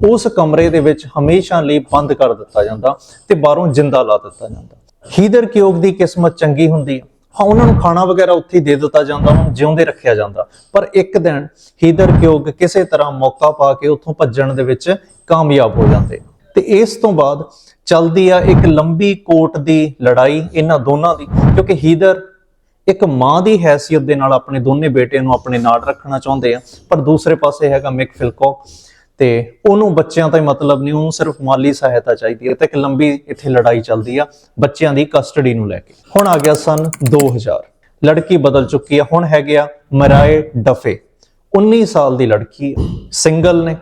ਉਸ ਕਮਰੇ ਦੇ ਵਿੱਚ ਹਮੇਸ਼ਾ ਲਈ ਬੰਦ ਕਰ ਦਿੱਤਾ ਜਾਂਦਾ ਤੇ ਬਾਹਰੋਂ ਜਿੰਦਾ ਲਾ ਦਿੱਤਾ ਜਾਂਦਾ। ਹੀਦਰ ਕਿਉਗ ਦੀ ਕਿਸਮਤ ਚੰਗੀ ਹੁੰਦੀ ਹੈ ਹਾਂ, ਉਹਨਾਂ ਨੂੰ ਖਾਣਾ ਵਗੈਰਾ ਉੱਥੇ ਹੀ ਦੇ ਦਿੱਤਾ ਜਾਂਦਾ, ਉਹਨਾਂ ਨੂੰ ਜਿਉਂਦੇ ਰੱਖਿਆ ਜਾਂਦਾ। ਪਰ ਇੱਕ ਦਿਨ ਹੀਦਰ ਕਿਉਗ ਕਿਸੇ ਤਰ੍ਹਾਂ ਮੌਕਾ ਪਾ ਕੇ ਉੱਥੋਂ ਭੱਜਣ ਦੇ ਵਿੱਚ ਕਾਮਯਾਬ ਹੋ ਜਾਂਦੇ। ਤੇ ਇਸ ਤੋਂ ਬਾਅਦ ਚੱਲਦੀ ਆ ਇੱਕ ਲੰਬੀ ਕੋਟ ਦੀ ਲੜਾਈ ਇਹਨਾਂ ਦੋਨਾਂ ਦੀ, ਕਿਉਂਕਿ ਹੀਦਰ ਇੱਕ ਮਾਂ ਦੀ ਹੈਸੀਅਤ ਦੇ ਨਾਲ ਆਪਣੇ ਦੋਨੇ ਬੇਟੇ ਨੂੰ ਆਪਣੇ ਨਾਲ ਰੱਖਣਾ ਚਾਹੁੰਦੇ ਆ, ਪਰ ਦੂਸਰੇ ਪਾਸੇ ਹੈਗਾ ਮਿਕ ਫਿਲਕੌਕ ਤੇ ਉਹਨੂੰ ਬੱਚਿਆਂ ਤੋਂ ਹੀ ਮਤਲਬ ਨਹੀਂ, ਉਹਨੂੰ ਸਿਰਫ ਮਾਲੀ ਸਹਾਇਤਾ ਚਾਹੀਦੀ ਹੈ ਤੇ ਇੱਕ ਲੰਬੀ ਇੱਥੇ ਲੜਾਈ ਚੱਲਦੀ ਆ ਬੱਚਿਆਂ ਦੀ ਕਸਟਡੀ ਨੂੰ ਲੈ ਕੇ। ਹੁਣ ਆ ਗਿਆ ਸਨ 2000 ਲੜਕੀ ਬਦਲ ਚੁੱਕੀ ਆ, ਹੁਣ ਹੈਗੇ ਆ ਮਰਾਏ ਡਫੇ। 19 ਸਾਲ ਦੀ ਲੜਕੀ ਸਿੰਗਲ ਨੇ।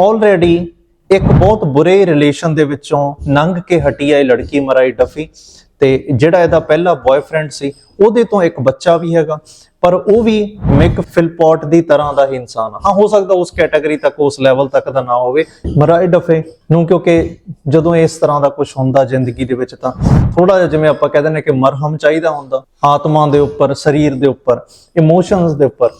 ਆਲਰੇਡੀ ਇੱਕ ਬਹੁਤ ਬੁਰੇ ਰਿਲੇਸ਼ਨ ਦੇ ਵਿੱਚੋਂ ਲੰਘ ਕੇ ਹਟੀ ਆ ਲੜਕੀ ਮਰਾਈ ਡਫੀ। ਤੇ ਜਿਹੜਾ ਇਹਦਾ ਪਹਿਲਾ ਬॉयਫ੍ਰੈਂਡ ਸੀ, ਉਹਦੇ ਤੋਂ ਇੱਕ ਬੱਚਾ ਵੀ ਹੈਗਾ, ਪਰ ਉਹ ਵੀ ਮਿਕ ਫਿਲਪੋਟ ਦੀ ਤਰ੍ਹਾਂ ਦਾ ਹੀ ਇਨਸਾਨ ਆ। ਹਾਂ, ਹੋ ਸਕਦਾ ਉਸ ਕੈਟਾਗਰੀ ਤੱਕ, ਉਸ ਲੈਵਲ ਤੱਕ ਦਾ ਨਾ ਹੋਵੇ। ਮਰਾਈ ਡਫੇ, ਨੂੰ ਕਿਉਂਕਿ ਜਦੋਂ ਇਸ ਤਰ੍ਹਾਂ ਦਾ ਕੁਝ ਹੁੰਦਾ ਜ਼ਿੰਦਗੀ ਦੇ ਵਿੱਚ ਤਾਂ ਥੋੜਾ ਜਿਹਾ ਜਿਵੇਂ ਆਪਾਂ ਕਹਿੰਦੇ ਨੇ ਕਿ ਮਰਹਮ ਚਾਹੀਦਾ ਹੁੰਦਾ, ਆਤਮਾ ਦੇ ਉੱਪਰ, ਸਰੀਰ ਦੇ ਉੱਪਰ ਇਮੋਸ਼ਨਸ ਦੇ ਉੱਪਰ,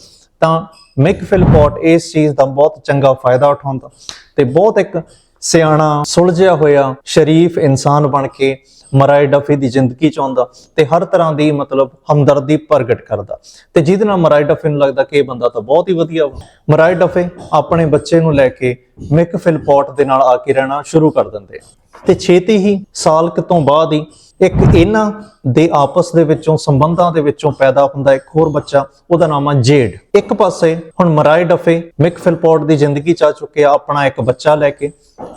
ਤਾਂ ਮਿਕ ਫਿਲਪੋਟ ਇਸ ਚੀਜ਼ ਦਾ ਬਹੁਤ ਚੰਗਾ ਫਾਇਦਾ ਉਠਾਉਂਦਾ ਤੇ ਬਹੁਤ ਇੱਕ ਸਿਆਣਾ, ਸੁਲਝਿਆ ਹੋਇਆ, ਸ਼ਰੀਫ ਇਨਸਾਨ ਬਣ ਕੇ ਮਰਾਏ ਡਫੇ ਦੀ ਜ਼ਿੰਦਗੀ ਚ ਆਉਂਦਾ ਤੇ ਹਰ ਤਰ੍ਹਾਂ ਦੀ ਮਤਲਬ ਹਮਦਰਦੀ ਪ੍ਰਗਟ ਕਰਦਾ। ਤੇ ਜਿਹਦੇ ਨਾਲ ਮਰਾਏ ਡਫੇ ਨੂੰ ਲੱਗਦਾ ਕਿ ਇਹ ਬੰਦਾ ਤਾਂ ਬਹੁਤ ਹੀ ਵਧੀਆ ਵਾ। ਮਰਾਈ ਡਫੇ ਆਪਣੇ ਬੱਚੇ ਨੂੰ ਲੈ ਕੇ ਮਿਕ ਫਿਲਪੋਟ ਦੇ ਨਾਲ ਆ ਕੇ ਰਹਿਣਾ ਸ਼ੁਰੂ ਕਰ ਦਿੰਦੇ ਤੇ ਛੇਤੀ ਹੀ ਸਾਲ ਕ ਤੋਂ ਬਾਅਦ ਹੀ ਇੱਕ ਇਹਨਾਂ ਦੇ ਆਪਸ ਦੇ ਵਿੱਚੋਂ, ਸੰਬੰਧਾਂ ਦੇ ਵਿੱਚੋਂ ਪੈਦਾ ਹੁੰਦਾ ਇੱਕ ਹੋਰ ਬੱਚਾ, ਉਹਦਾ ਨਾਮ ਆ ਜੇਡ। ਇੱਕ ਪਾਸੇ ਹੁਣ ਮਰਾਈ ਡਫੇ ਮਿਕ ਫਿਲਪੋਰਟ ਦੀ ਜ਼ਿੰਦਗੀ ਚ ਆ ਚੁੱਕਿਆ ਆਪਣਾ ਇੱਕ ਬੱਚਾ ਲੈ ਕੇ।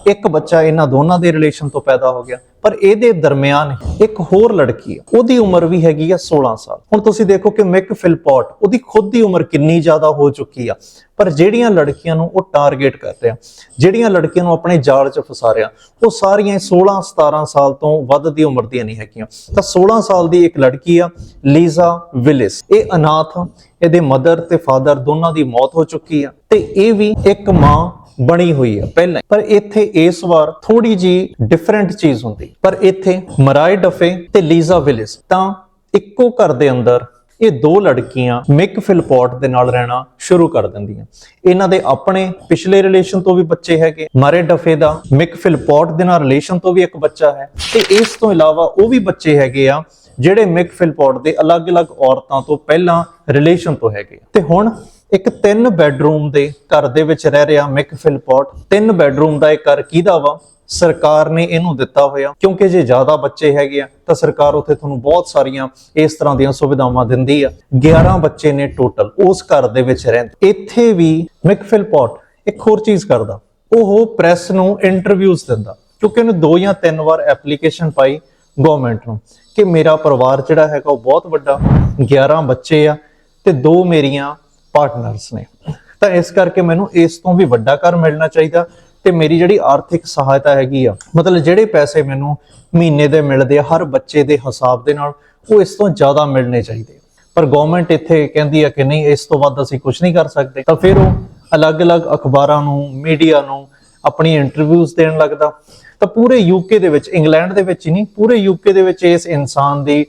ਇੱਕ ਬੱਚਾ ਇਹਨਾਂ ਦੋਨਾਂ ਦੇ ਰਿਲੇਸ਼ਨ ਤੋਂ ਪੈਦਾ ਹੋ ਗਿਆ। ਪਰ ਇਹਦੇ ਦਰਮਿਆਨ ਇੱਕ ਹੋਰ ਲੜਕੀ ਹੈ ਉਹਦੀ ਉਮਰ ਵੀ ਹੈਗੀ ਆ 16 ਸਾਲ। ਹੁਣ ਤੁਸੀਂ ਦੇਖੋ ਕਿ ਮਿਕ ਫਿਲਪੋਰਟ ਉਹਦੀ ਖੁਦ ਦੀ ਉਮਰ ਕਿੰਨੀ ਜ਼ਿਆਦਾ ਹੋ ਚੁੱਕੀ ਆ। ਪਰ ਜਿਹੜੀਆਂ ਲੜਕੀਆਂ ਨੂੰ ਉਹ ਟਾਰਗੇਟ ਕਰ ਰਿਹਾ, ਜਿਹੜੀਆਂ ਲੜਕੀਆਂ ਨੂੰ ਆਪਣੇ ਜਾਲ 'ਚ ਫਸਾ ਰਿਹਾ, ਉਹ ਸਾਰੀਆਂ 16 17 ਸਾਲ ਤੋਂ ਵੱਧ ਦੀ ਉਮਰ ਦੀਆਂ ਨਹੀਂ ਹੈਗੀਆਂ। ਤਾਂ 16 ਸਾਲ ਦੀ ਇੱਕ ਲੜਕੀ ਆ, ਲੀਜ਼ਾ ਵਿਲਿਸ। ਇਹ ਅਨਾਥ ਇਹਦੇ ਮਦਰ ਤੇ ਫਾਦਰ ਦੋਨਾਂ ਦੀ ਮੌਤ ਹੋ ਚੁੱਕੀ ਆ ਤੇ ਇਹ ਵੀ ਇੱਕ ਮਾਂ ਬਣੀ ਹੋਈ ਹੈ ਪਹਿਲਾਂ ਪਰ ਇੱਥੇ ਇਸ ਵਾਰ ਥੋੜੀ ਜੀ ਡਿਫਰੈਂਟ ਚੀਜ਼ ਹੁੰਦੀ। ਪਰ ਇੱਥੇ ਮਰਾਈ ਡਫੇ ਤੇ ਲੀਜ਼ਾ ਵਿਲਿਸ। ਤਾਂ ਇੱਕੋ ਘਰ ਦੇ ਅੰਦਰ ਇਹ ਦੋ ਲੜਕੀਆਂ ਮਿਕ ਫਿਲਪੋਰਟ ਦੇ ਨਾਲ ਰਹਿਣਾ ਸ਼ੁਰੂ ਕਰ ਦਿੰਦੀਆਂ। ਇਹਨਾਂ ਦੇ ਆਪਣੇ ਪਿਛਲੇ ਰਿਲੇਸ਼ਨ ਤੋਂ ਵੀ ਬੱਚੇ ਹੈਗੇ। ਮਾਰੇ ਡਫੇ ਦਾ ਮਿਕ ਫਿਲਪੋਰਟ ਦੇ ਨਾਲ ਰਿਲੇਸ਼ਨ ਤੋਂ ਵੀ ਇੱਕ ਬੱਚਾ ਹੈ। ਤੇ ਇਸ ਤੋਂ ਇਲਾਵਾ ਉਹ ਵੀ ਬੱਚੇ ਹੈਗੇ ਆ, ਜਿਹੜੇ ਮਿਕ ਫਿਲਪੋਰਟ ਦੇ ਅਲੱਗ-ਅਲੱਗ ਔਰਤਾਂ ਤੋਂ ਪਹਿਲਾਂ ਰਿਲੇਸ਼ਨ ਤੋਂ ਹੈਗੇ ਤੇ ਹੁਣ ਇੱਕ ਤਿੰਨ ਬੈੱਡਰੂਮ ਦੇ ਘਰ ਦੇ ਵਿੱਚ ਰਹਿ ਰਿਹਾ ਮਿਕ ਫਿਲਪੋਰਟ ਤਿੰਨ ਬੈੱਡਰੂਮ ਦਾ ਇਹ ਘਰ ਕਿਹਦਾ ਵਾ? ਸਰਕਾਰ ਨੇ ਇਹਨੂੰ ਦਿੱਤਾ ਹੋਇਆ। ਕਿਉਂਕਿ ਜੇ ਜ਼ਿਆਦਾ ਬੱਚੇ ਹੈਗੇ ਆ, ਤਾਂ ਸਰਕਾਰ ਉੱਥੇ ਤੁਹਾਨੂੰ ਬਹੁਤ ਸਾਰੀਆਂ ਇਸ ਤਰ੍ਹਾਂ ਦੀਆਂ ਸੁਵਿਧਾਵਾਂ ਦਿੰਦੀ ਆ। 11 ਬੱਚੇ ਨੇ ਟੋਟਲ ਉਸ ਘਰ ਦੇ ਵਿੱਚ ਰਹਿੰਦੇ। ਇੱਥੇ ਵੀ ਮਿਕ ਫਿਲਪੋਰਟ ਇੱਕ ਹੋਰ ਚੀਜ਼ ਕਰਦਾ। ਉਹ ਪ੍ਰੈਸ ਨੂੰ ਇੰਟਰਵਿਊਜ਼ ਦਿੰਦਾ। ਕਿਉਂਕਿ ਉਹਨੇ ਦੋ ਜਾਂ ਤਿੰਨ ਵਾਰ ਐਪਲੀਕੇਸ਼ਨ ਪਾਈ ਗਵਰਨਮੈਂਟ ਨੂੰ ਕਿ ਮੇਰਾ ਪਰਿਵਾਰ ਜਿਹੜਾ ਹੈਗਾ ਉਹ ਬਹੁਤ ਵੱਡਾ 11 ਬੱਚੇ ਆ ਤੇ ਦੋ ਮੇਰੀਆਂ ਪਾਰਟਨਰਸ ਨੇ। ਤਾਂ ਇਸ ਕਰਕੇ ਮੈਨੂੰ ਇਸ ਤੋਂ ਵੀ ਵੱਡਾ ਘਰ ਮਿਲਣਾ ਚਾਹੀਦਾ। ਤੇ ਮੇਰੀ ਜਿਹੜੀ ਆਰਥਿਕ ਸਹਾਇਤਾ ਹੈਗੀ ਆ, ਮਤਲਬ ਜਿਹੜੇ ਪੈਸੇ ਮੈਨੂੰ ਮਹੀਨੇ ਦੇ ਮਿਲਦੇ ਆ, ਹਰ ਬੱਚੇ ਦੇ ਹਿਸਾਬ ਦੇ ਨਾਲ, ਉਹ ਇਸ ਤੋਂ ਜ਼ਿਆਦਾ ਮਿਲਣੇ ਚਾਹੀਦੇ ਪਰ ਗਵਰਨਮੈਂਟ ਇੱਥੇ ਕਹਿੰਦੀ ਆ ਕਿ ਨਹੀਂ, ਇਸ ਤੋਂ ਵੱਧ ਅਸੀਂ ਕੁਝ ਨਹੀਂ ਕਰ ਸਕਦੇ। ਤਾਂ ਫਿਰ ਉਹ ਅਲੱਗ-ਅਲੱਗ ਅਖਬਾਰਾਂ ਨੂੰ ਮੀਡੀਆ ਨੂੰ ਆਪਣੀ ਇੰਟਰਵਿਊਜ਼ ਦੇਣ ਲੱਗਦਾ। ਤਾਂ ਪੂਰੇ ਯੂਕੇ ਦੇ ਵਿੱਚ ਇੰਗਲੈਂਡ ਦੇ ਵਿੱਚ ਹੀ ਨਹੀਂ, ਪੂਰੇ ਯੂਕੇ ਦੇ ਵਿੱਚ ਇਸ ਇਨਸਾਨ ਦੀ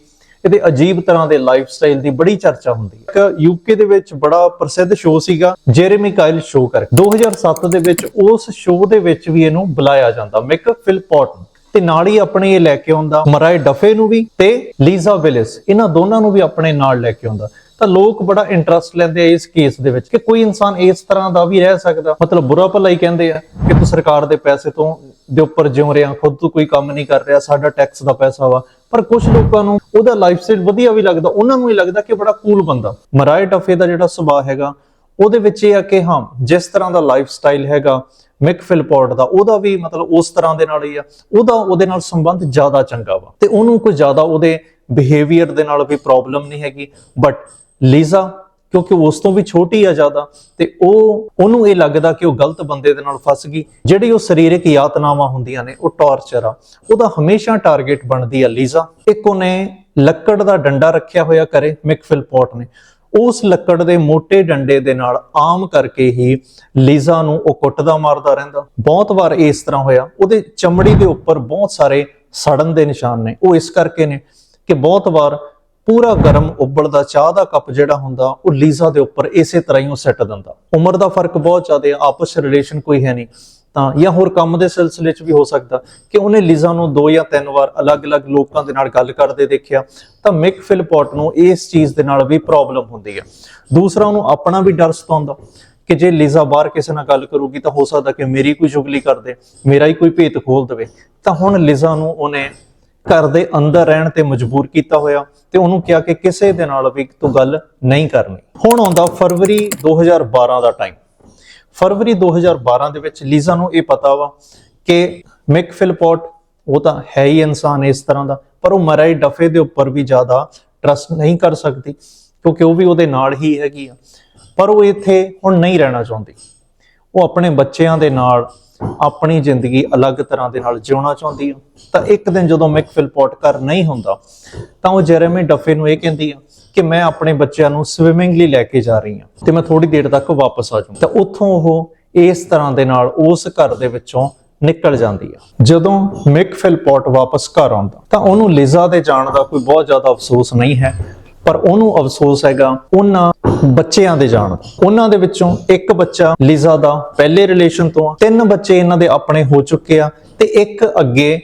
ਇਹਦੇ ਅਜੀਬ ਤਰ੍ਹਾਂ ਦੇ ਲਾਈਫ ਸਟਾਈਲ ਦੀ ਬੜੀ ਚਰਚਾ ਹੁੰਦੀ ਹੈ। ਇੱਕ ਯੂਕੇ ਦੇ ਵਿੱਚ ਬੜਾ ਪ੍ਰਸਿੱਧ ਸ਼ੋਅ ਸੀਗਾ ਜੇਰੇਮੀ ਕਾਇਲ ਸ਼ੋਅ ਕਰ 2007 ਦੇ ਵਿੱਚ ਉਸ ਸ਼ੋਅ ਦੇ ਵਿੱਚ ਵੀ ਇਹਨੂੰ ਬੁਲਾਇਆ ਜਾਂਦਾ, ਮਿਕ ਫਿਲਪੋਰਟ ਤੇ ਨਾਲ ਹੀ ਆਪਣੇ ਇਹ ਲੈ ਕੇ ਆਉਂਦਾ ਮਰਾਈ ਡਫੇ ਨੂੰ ਵੀ ਤੇ ਲੀਜ਼ਾ ਵਿਲਿਸ। ਇਹਨਾਂ ਦੋਨਾਂ ਨੂੰ ਵੀ ਆਪਣੇ ਨਾਲ ਲੈ ਕੇ ਆਉਂਦਾ। ਤਾਂ ਲੋਕ ਬੜਾ ਇੰਟਰਸਟ ਲੈਂਦੇ ਆ ਇਸ ਕੇਸ ਦੇ ਵਿੱਚ ਕਿ ਕੋਈ ਇਨਸਾਨ ਇਸ ਤਰ੍ਹਾਂ ਦਾ ਵੀ ਰਹਿ ਸਕਦਾ। ਮਤਲਬ ਬੁਰਾ ਭਲਾ ਹੀ ਕਹਿੰਦੇ ਆ ਕਿ ਤੂੰ ਸਰਕਾਰ ਦੇ ਪੈਸੇ ਤੋਂ ਦੇ ਉੱਪਰ ਜਿਉਂ ਰਿਹਾ, ਖੁਦ ਤੂੰ ਕੋਈ ਕੰਮ ਨਹੀਂ ਕਰ ਰਿਹਾ, ਸਾਡਾ ਟੈਕਸ ਦਾ ਪੈਸਾ ਵਾ। ਪਰ ਕੁਝ ਲੋਕਾਂ ਨੂੰ ਉਹਦਾ ਲਾਈਫ ਸਟਾਈਲ ਵਧੀਆ ਵੀ ਲੱਗਦਾ, ਉਹਨਾਂ ਨੂੰ ਹੀ ਲੱਗਦਾ ਕਿ ਬੜਾ ਕੂਲ ਬੰਦਾ। ਮਰਾਏ ਟਫੇ ਦਾ ਜਿਹੜਾ ਸੁਭਾਅ ਹੈਗਾ, ਉਹਦੇ ਵਿੱਚ ਇਹ ਆ ਕਿ ਹਾਂ, ਜਿਸ ਤਰ੍ਹਾਂ ਦਾ ਲਾਈਫ ਸਟਾਈਲ ਹੈਗਾ ਮਿਕ ਫਿਲਪੋਰਟ ਦਾ, ਉਹਦਾ ਵੀ ਮਤਲਬ ਉਸ ਤਰ੍ਹਾਂ ਦੇ ਨਾਲ ਹੀ ਆ, ਉਹਦਾ ਉਹਦੇ ਨਾਲ ਸੰਬੰਧ ਜ਼ਿਆਦਾ ਚੰਗਾ ਵਾ। ਤੇ ਉਹਨੂੰ ਕੋਈ ਜ਼ਿਆਦਾ ਉਹਦੇ ਬਿਹੇਵੀਅਰ ਦੇ ਨਾਲ ਵੀ ਪ੍ਰੋਬਲਮ ਨਹੀਂ ਹੈਗੀ ਬਟ ਲੀਜ਼ਾ ਕਿਉਂਕਿ ਉਸ ਤੋਂ ਵੀ ਛੋਟੀ ਆ ਜ਼ਿਆਦਾ ਤੇ ਉਹ, ਉਹਨੂੰ ਇਹ ਲੱਗਦਾ ਕਿ ਉਹ ਗਲਤ ਬੰਦੇ ਦੇ ਨਾਲ ਫਸ ਗਈ। ਜਿਹੜੀ ਉਹ ਸਰੀਰਕ ਯਾਤਨਾਵਾਂ ਹੁੰਦੀਆਂ ਨੇ, ਉਹ ਟਾਰਚਰ ਆ। ਉਹਦਾ ਹਮੇਸ਼ਾ ਟਾਰਗੇਟ ਬਣਦੀ ਆ ਲੀਜ਼ਾ। ਇੱਕ ਉਹਨੇ ਲੱਕੜ ਦਾ ਡੰਡਾ ਰੱਖਿਆ ਹੋਇਆ ਕਰੇ ਮਿਕ ਫਿਲਪੋਰਟ ਨੇ। ਉਸ ਲੱਕੜ ਦੇ ਮੋٹے ਡੰਡੇ ਦੇ ਨਾਲ ਆਮ ਕਰਕੇ ਹੀ ਲੀਜ਼ਾ ਨੂੰ ਉਹ ਕੁੱਟਦਾ ਮਾਰਦਾ ਰਹਿੰਦਾ। ਬਹੁਤ ਵਾਰ ਇਸ ਤਰ੍ਹਾਂ ਹੋਇਆ। ਉਹਦੇ ਚਮੜੀ ਦੇ ਉੱਪਰ ਬਹੁਤ ਸਾਰੇ ਸੜਨ ਦੇ ਨਿਸ਼ਾਨ ਨੇ। ਉਹ ਇਸ ਕਰਕੇ ਨੇ ਕਿ ਬਹੁਤ ਵਾਰ ਪੂਰਾ ਗਰਮ ਉਬਲਦਾ ਚਾਹ ਦਾ ਕੱਪ ਜਿਹੜਾ ਹੁੰਦਾ, ਉਹ ਲੀਜ਼ਾ ਦੇ ਉੱਪਰ ਇਸੇ ਤਰ੍ਹਾਂ ਹੀ ਉਹ ਸੈੱਟ ਦਿੰਦਾ। ਉਮਰ ਦਾ ਫ਼ਰਕ ਬਹੁਤ ਜ਼ਿਆਦਾ ਹੈ ਆਪਸ ਚ ਰਿਲੇਸ਼ਨ ਕੋਈ ਹੈ ਨਹੀਂ। ਤਾਂ ਜਾਂ ਹੋਰ ਕੰਮ ਦੇ ਸਿਲਸਿਲੇ 'ਚ ਵੀ ਹੋ ਸਕਦਾ ਕਿ ਉਹਨੇ ਲੀਜ਼ਾ ਨੂੰ ਦੋ ਜਾਂ ਤਿੰਨ ਵਾਰ ਅਲੱਗ-ਅਲੱਗ ਲੋਕਾਂ ਦੇ ਨਾਲ ਗੱਲ ਕਰਦੇ ਦੇਖਿਆ, ਤਾਂ ਮਿਕ ਫਿਲਪੋਟ ਨੂੰ ਇਸ ਚੀਜ਼ ਦੇ ਨਾਲ ਵੀ ਪ੍ਰੋਬਲਮ ਹੁੰਦੀ ਹੈ ਦੂਸਰਾ ਉਹਨੂੰ ਆਪਣਾ ਵੀ ਡਰ ਸਤਾਉਂਦਾ ਕਿ ਜੇ ਲੀਜ਼ਾ ਬਾਹਰ ਕਿਸੇ ਨਾਲ ਗੱਲ ਕਰੂਗੀ ਤਾਂ ਹੋ ਸਕਦਾ ਕਿ ਮੇਰੀ ਕੋਈ ਚੁਗਲੀ ਕਰ ਦੇ, ਮੇਰਾ ਹੀ ਕੋਈ ਭੇਤ ਖੋਲ ਦੇਵੇ। ਤਾਂ ਹੁਣ ਲੀਜ਼ਾ ਨੂੰ ਉਹਨੇ ਘਰ ਦੇ ਅੰਦਰ ਰਹਿਣ ਤੇ ਮਜਬੂਰ ਕੀਤਾ ਹੋਇਆ ਤੇ ਉਹਨੂੰ ਕਿਹਾ ਕਿ ਕਿਸੇ ਦੇ ਨਾਲ ਵੀ ਤੂੰ ਗੱਲ ਨਹੀਂ ਕਰਨੀ। ਹੁਣ ਆਉਂਦਾ ਫਰਵਰੀ 2012 ਦਾ ਟਾਈਮ ਫਰਵਰੀ 2012 ਦੇ ਵਿੱਚ ਲੀਜ਼ਾ ਨੂੰ ਇਹ ਪਤਾ ਵਾ ਕਿ ਮਿਕ ਫਿਲਪੋਟ, ਉਹ ਤਾਂ ਹੈ ਹੀ ਇਨਸਾਨ ਇਸ ਤਰ੍ਹਾਂ ਦਾ, ਪਰ ਉਹ ਮਰਾਈ ਡਫੇ ਦੇ ਉੱਪਰ ਵੀ ਜ਼ਿਆਦਾ ਟਰਸਟ ਨਹੀਂ ਕਰ ਸਕਦੀ, ਕਿਉਂਕਿ ਉਹ ਵੀ ਉਹਦੇ ਨਾਲ ਹੀ ਹੈਗੀ ਆ। ਪਰ ਉਹ ਇੱਥੇ ਹੁਣ ਨਹੀਂ ਰਹਿਣਾ ਚਾਹੁੰਦੀ। ਉਹ ਆਪਣੇ ਬੱਚਿਆਂ ਦੇ ਨਾਲ ਆਪਣੀ ਜ਼ਿੰਦਗੀ ਅਲੱਗ ਤਰ੍ਹਾਂ ਦੇ ਨਾਲ ਜਿਉਣਾ ਚਾਹੁੰਦੀ ਆ। ਤਾਂ ਇੱਕ ਦਿਨ ਜਦੋਂ ਮਿਕ ਫਿਲਪੋਟ ਘਰ ਨਹੀਂ ਹੁੰਦਾ, ਤਾਂ ਉਹ ਜੈਰੇਮੀ ਡਫੇ ਨੂੰ ਇਹ ਕਹਿੰਦੀ ਆ ਕਿ ਮੈਂ ਆਪਣੇ ਬੱਚਿਆਂ ਨੂੰ ਸਵਿਮਿੰਗ ਲਈ ਲੈ ਕੇ ਜਾ ਰਹੀ ਹਾਂ ਤੇ ਮੈਂ ਥੋੜੀ ਦੇਰ ਤੱਕ ਵਾਪਸ ਆ ਜਾਊਂ ਤਾਂ ਉੱਥੋਂ ਉਹ ਇਸ ਤਰ੍ਹਾਂ ਦੇ ਨਾਲ ਉਸ ਘਰ ਦੇ ਵਿੱਚੋਂ ਨਿਕਲ ਜਾਂਦੀ ਆ। ਜਦੋਂ ਮਿਕ ਫਿਲਪੋਟ ਵਾਪਸ ਘਰ ਆਉਂਦਾ, ਤਾਂ ਉਹਨੂੰ ਲਿਜ਼ਾ ਦੇ ਜਾਣ ਦਾ ਕੋਈ ਬਹੁਤ ਜ਼ਿਆਦਾ ਅਫਸੋਸ ਨਹੀਂ ਹੈ। ਪਰ ਉਹਨੂੰ ਅਫਸੋਸ ਹੈਗਾ, ਉਹਨਾਂ ਬੱਚਿਆਂ ਦੇ ਜਾਣ। ਉਹਨਾਂ ਦੇ ਵਿੱਚੋਂ ਇੱਕ ਬੱਚਾ ਲੀਜ਼ਾ ਦਾ ਪਹਿਲੇ ਰਿਲੇਸ਼ਨ ਤੋਂ ਤਿੰਨ ਬੱਚੇ ਇਹਨਾਂ ਦੇ ਆਪਣੇ ਹੋ ਚੁੱਕੇ ਆ ਤੇ ਇੱਕ ਅੱਗੇ,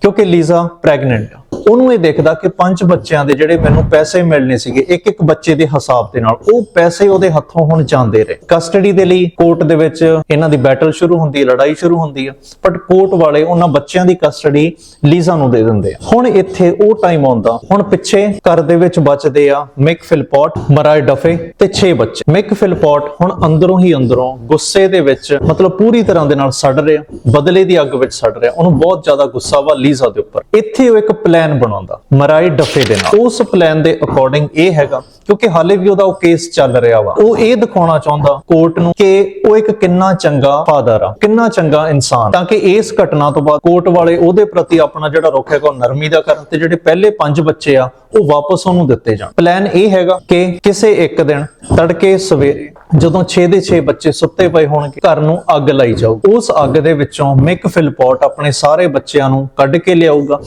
ਕਿਉਂਕਿ ਲੀਜ਼ਾ ਪ੍ਰੈਗਨੈਂਟ ਆ। ਉਹਨੂੰ ਇਹ ਦੇਖਦਾ ਕਿ ਪੰਜ ਬੱਚਿਆਂ ਦੇ ਜਿਹੜੇ ਮੈਨੂੰ ਪੈਸੇ ਮਿਲਣੇ ਸੀਗੇ, ਇੱਕ ਇੱਕ ਬੱਚੇ ਦੇ ਹਿਸਾਬ ਦੇ ਨਾਲ, ਉਹ ਪੈਸੇ ਉਹਦੇ ਹੱਥੋਂ ਹੁਣ ਜਾਂਦੇ ਰਹੇ। ਕਸਟਡੀ ਦੇ ਲਈ ਕੋਰਟ ਦੇ ਵਿੱਚ ਇਹਨਾਂ ਦੀ ਬੈਟਲ ਸ਼ੁਰੂ ਹੁੰਦੀ ਲੜਾਈ ਸ਼ੁਰੂ ਹੁੰਦੀ ਹੈ ਬਟ ਕੋਰਟ ਵਾਲੇ ਉਹਨਾਂ ਬੱਚਿਆਂ ਦੀ ਕਸਟਡੀ ਲੀਜ਼ਾ ਨੂੰ ਦੇ ਦਿੰਦੇ ਆ। ਹੁਣ ਇੱਥੇ ਉਹ ਟਾਈਮ ਆਉਂਦਾ, ਹੁਣ ਪਿੱਛੇ ਘਰ ਦੇ ਵਿੱਚ ਬਚਦੇ ਆ ਮਿਕ ਫਿਲਪੋਟ ਮਰਾਈ ਡਫੇ ਤੇ 6 ਬੱਚੇ। ਮਿਕ ਫਿਲਪੋਟ ਹੁਣ ਅੰਦਰੋਂ ਹੀ ਅੰਦਰੋਂ ਗੁੱਸੇ ਦੇ ਵਿੱਚ, ਮਤਲਬ ਪੂਰੀ ਤਰ੍ਹਾਂ ਦੇ ਨਾਲ ਸੜ ਰਿਹਾ, ਬਦਲੇ ਦੀ ਅੱਗ ਵਿੱਚ ਸੜ ਰਿਹਾ, ਉਹਨੂੰ ਬਹੁਤ ਜ਼ਿਆਦਾ ਗੁੱਸਾ ਵਾ ਲੀਜ਼ਾ ਦੇ ਉੱਪਰ। ਇੱਥੇ ਉਹ ਇੱਕ ਪਲਾਨ ਬਣਾਉਂਦਾ। ਮਰਾਈ ਡਫੇ ਦੇ ਨਾਲ। ਉਸ ਪਲਾਨ ਦੇ ਅਕੋਰਡਿੰਗ ਇਹ ਹੈਗਾ ਕਿਉਂਕਿ ਹਾਲੇ ਵੀ ਉਹਦਾ ਉਹ ਕੇਸ ਚੱਲ ਰਿਹਾ ਵਾ। ਉਹ ਇਹ ਦਿਖਾਉਣਾ ਚਾਹੁੰਦਾ ਕੋਰਟ ਨੂੰ ਕਿ ਉਹ ਇੱਕ ਕਿੰਨਾ ਚੰਗਾ ਫਾਦਰ ਆ, ਕਿੰਨਾ ਚੰਗਾ ਇਨਸਾਨ। ਤਾਂ ਕਿ ਇਸ ਘਟਨਾ ਤੋਂ ਬਾਅਦ ਕੋਰਟ ਵਾਲੇ ਉਹਦੇ ਪ੍ਰਤੀ ਆਪਣਾ ਜਿਹੜਾ ਰੁਖ ਹੈਗਾ ਉਹ ਨਰਮੀ ਦਾ ਕਰਨ ਤੇ ਜਿਹੜੇ ਪਹਿਲੇ ਪੰਜ ਬੱਚੇ ਆ, ਉਹ ਵਾਪਸ ਉਹਨੂੰ ਦਿੱਤੇ ਜਾਣ। ਪਲਾਨ ਇਹ ਹੈਗਾ ਕਿ ਕਿਸੇ ਇੱਕ ਦਿਨ ਤੜਕੇ ਸਵੇਰੇ ਜਦੋਂ 6 ਦੇ 6 ਬੱਚੇ ਸੁੱਤੇ ਪਏ ਹੋਣਗੇ, ਘਰ ਨੂੰ ਅੱਗ ਲਾਈ ਜਾਊ। ਉਸ ਅੱਗ ਦੇ ਵਿੱਚੋਂ ਮਿਕ ਫਿਲਪੋਟ ਆਪਣੇ ਸਾਰੇ ਬੱਚਿਆਂ ਨੂੰ ਕੱਢ ਕੇ ਲਿਆਊਗਾ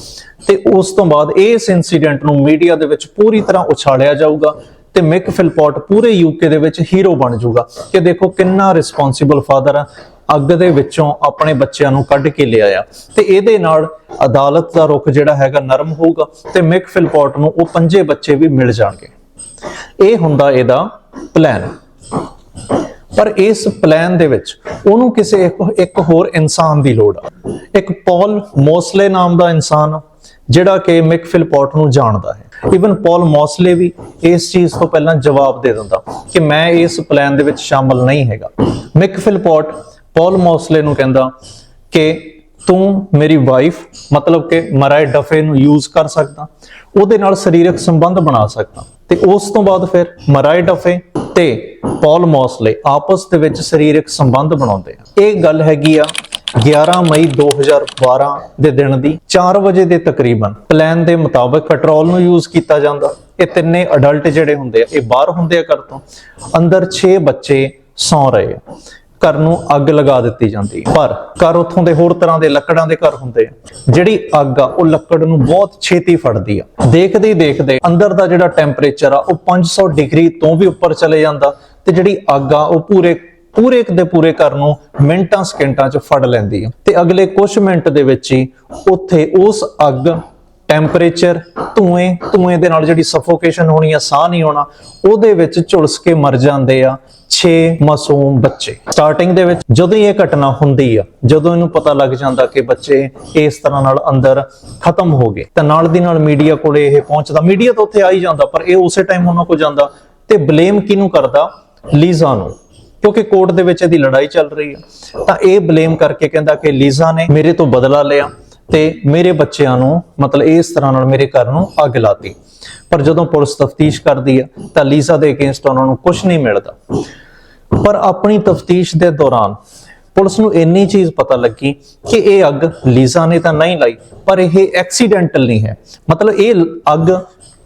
ਤੇ ਉਸ ਤੋਂ ਬਾਅਦ ਇਸ ਇਨਸੀਡੈਂਟ ਨੂੰ ਮੀਡੀਆ ਦੇ ਵਿੱਚ ਪੂਰੀ ਤਰ੍ਹਾਂ ਉਛਾਲਿਆ ਜਾਊਗਾ। ਤੇ ਮਿਕ ਫਿਲਪੋਟ ਪੂਰੇ ਯੂਕੇ ਦੇ ਵਿੱਚ ਹੀਰੋ ਬਣ ਜਾਊਗਾ। ਕਿ ਦੇਖੋ ਕਿੰਨਾ ਰਿਸਪੌਂਸਿਬਲ ਫਾਦਰ ਆ। ਅੱਗ ਦੇ ਵਿੱਚੋਂ ਆਪਣੇ ਬੱਚਿਆਂ ਨੂੰ ਕੱਢ ਕੇ ਲਿਆਇਆ। ਤੇ ਇਹਦੇ ਨਾਲ ਅਦਾਲਤ ਦਾ ਰੁਖ ਜਿਹੜਾ ਹੈਗਾ ਨਰਮ ਹੋਊਗਾ ਤੇ ਮਿਕ ਫਿਲਪੋਟ ਨੂੰ ਉਹ ਪੰਜੇ ਬੱਚੇ ਵੀ ਮਿਲ ਜਾਣਗੇ। ਇਹ ਹੁੰਦਾ ਇਹਦਾ ਪਲਾਨ ਪਰ ਇਸ ਪਲਾਨ ਦੇ ਵਿੱਚ ਉਹਨੂੰ ਕਿਸੇ ਇੱਕ, ਹੋਰ ਇਨਸਾਨ ਦੀ ਲੋੜ ਆ। ਇੱਕ ਪੌਲ ਮੋਸਲੇ ਨਾਮ ਦਾ ਇਨਸਾਨ ਜਿਹੜਾ ਕਿ ਮਿਕ ਫਿਲਪੋਟ ਨੂੰ ਜਾਣਦਾ ਹੈ। ਇਵਨ ਪੌਲ ਮੋਸਲੇ ਵੀ ਇਸ ਚੀਜ਼ ਤੋਂ ਪਹਿਲਾਂ ਜਵਾਬ ਦੇ ਦਿੰਦਾ ਕਿ ਮੈਂ ਇਸ ਪਲਾਨ ਦੇ ਵਿੱਚ ਸ਼ਾਮਲ ਨਹੀਂ ਹੈਗਾ। ਮਿਕ ਫਿਲਪੋਟ ਪੌਲ ਮੋਸਲੇ ਨੂੰ ਕਹਿੰਦਾ ਕਿ ਤੂੰ ਮੇਰੀ ਵਾਈਫ ਮਤਲਬ ਕਿ ਮਰਾਏ ਡਫੇ ਨੂੰ ਯੂਜ਼ ਕਰ ਸਕਦਾ, ਉਹਦੇ ਨਾਲ ਸਰੀਰਕ ਸੰਬੰਧ ਬਣਾ ਸਕਦਾ ਤੇ ਉਸ ਤੋਂ ਬਾਅਦ ਫਿਰ ਮਰਾਏ ਡਫੇ ਤੇ ਪੌਲ ਮੌਸਲੇ ਆਪਸ ਦੇ ਵਿੱਚ ਸਰੀਰਕ ਸੰਬੰਧ ਬਣਾਉਂਦੇ ਆ। ਇਹ ਗੱਲ ਹੈਗੀ ਆ 11 ਮਈ 2012 ਦੇ ਦਿਨ ਦੀ 4 ਵਜੇ ਦੇ ਤਕਰੀਬਨ ਪਲਾਨ ਦੇ ਮੁਤਾਬਕ ਪੈਟਰੋਲ ਨੂੰ ਯੂਜ਼ ਕੀਤਾ ਜਾਂਦਾ। ਇਹ ਤਿੰਨੇ ਅਡਲਟ ਜਿਹੜੇ ਹੁੰਦੇ ਆ, ਇਹ ਬਾਹਰ ਹੁੰਦੇ ਆ ਘਰ ਤੋਂ, ਅੰਦਰ 6 ਬੱਚੇ ਸੌ ਰਹੇ ਆ। ਘਰ ਨੂੰ ਅੱਗ ਲਗਾ ਦਿੱਤੀ ਜਾਂਦੀ ਪਰ ਘਰ ਉੱਥੋਂ ਦੇ ਹੋਰ ਤਰ੍ਹਾਂ ਦੇ ਲੱਕੜਾਂ ਦੇ ਘਰ ਹੁੰਦੇ ਆ। ਜਿਹੜੀ ਅੱਗ ਆ, ਉਹ ਲੱਕੜ ਨੂੰ ਬਹੁਤ ਛੇਤੀ ਫੜਦੀ ਆ। ਦੇਖਦੇ ਹੀ ਦੇਖਦੇ ਅੰਦਰ ਦਾ ਜਿਹੜਾ ਟੈਂਪਰੇਚਰ ਆ, ਉਹ 500 ਡਿਗਰੀ ਤੋਂ ਵੀ ਉੱਪਰ ਚਲੇ ਜਾਂਦਾ ਤੇ ਜਿਹੜੀ ਅੱਗ ਆ, ਉਹ ਪੂਰੇ ਪੂਰੇ ਇੱਕ ਦੇ ਪੂਰੇ ਘਰ ਨੂੰ ਮਿੰਟਾਂ, ਸਕਿੰਟਾਂ 'ਚ ਫੜ ਲੈਂਦੀ ਆ। ਤੇ ਅਗਲੇ ਕੁਝ ਮਿੰਟ ਦੇ ਵਿੱਚ ਹੀ ਉੱਥੇ ਉਸ ਅੱਗ, ਟੈਂਪਰੇਚਰ, ਧੂਏ ਧੂਏ ਦੇ ਨਾਲ ਜਿਹੜੀ ਸਫੋਕੇਸ਼ਨ ਹੋਣੀ ਆ, ਸਾਹ ਨਹੀਂ ਹੋਣਾ ਉਹਦੇ ਵਿੱਚ ਝੁਲਸ ਕੇ ਮਰ ਜਾਂਦੇ ਆ 6 ਮਾਸੂਮ ਬੱਚੇ। ਸਟਾਰਟਿੰਗ ਦੇ ਵਿੱਚ ਜਦੋਂ ਇਹ ਘਟਨਾ ਹੁੰਦੀ ਆ, ਜਦੋਂ ਇਹਨੂੰ ਪਤਾ ਲੱਗ ਜਾਂਦਾ ਕਿ ਬੱਚੇ ਇਸ ਤਰ੍ਹਾਂ ਨਾਲ ਅੰਦਰ ਖਤਮ ਹੋ ਗਏ। ਤਾਂ ਨਾਲ ਦੀ ਨਾਲ ਮੀਡੀਆ ਕੋਲੇ ਇਹ ਪਹੁੰਚਦਾ। ਮੀਡੀਆ ਤਾਂ ਉੱਥੇ ਆ ਹੀ ਜਾਂਦਾ, ਪਰ ਇਹ ਉਸੇ ਟਾਈਮ ਉਹਨਾਂ ਕੋਲ ਜਾਂਦਾ। ਤੇ ਬਲੇਮ ਕਿਹਨੂੰ ਕਰਦਾ? ਲੀਜ਼ਾ ਨੂੰ। ਕਿਉਂਕਿ ਕੋਰਟ ਦੇ ਵਿੱਚ ਇਹਦੀ ਲੜਾਈ ਚੱਲ ਰਹੀ ਹੈ ਤਾਂ ਇਹ ਬਲੇਮ ਕਰਕੇ ਕਹਿੰਦਾ ਕਿ ਲੀਜ਼ਾ ਨੇ ਮੇਰੇ ਤੋਂ ਬਦਲਾ ਲਿਆ ਤੇ ਮੇਰੇ ਬੱਚਿਆਂ ਨੂੰ ਮਤਲਬ ਇਸ ਤਰ੍ਹਾਂ ਨਾਲ ਮੇਰੇ ਘਰ ਨੂੰ ਅੱਗ ਲਾਤੀ। ਪਰ ਜਦੋਂ ਪੁਲਿਸ ਤਫਤੀਸ਼ ਕਰਦੀ ਹੈ ਤਾਂ ਲੀਜ਼ਾ ਦੇ ਅਗੇਂਸਟ ਉਹਨਾਂ ਨੂੰ ਕੁਝ ਨਹੀਂ ਮਿਲਦਾ। ਪਰ ਆਪਣੀ ਤਫਤੀਸ਼ ਦੇ ਦੌਰਾਨ ਪੁਲਿਸ ਨੂੰ ਇੰਨੀ ਚੀਜ਼ ਪਤਾ ਲੱਗੀ ਕਿ ਇਹ ਅੱਗ ਲੀਜ਼ਾ ਨੇ ਤਾਂ ਨਹੀਂ ਲਾਈ, ਪਰ ਇਹ ਐਕਸੀਡੈਂਟਲ ਨਹੀਂ ਹੈ। ਮਤਲਬ ਇਹ ਅੱਗ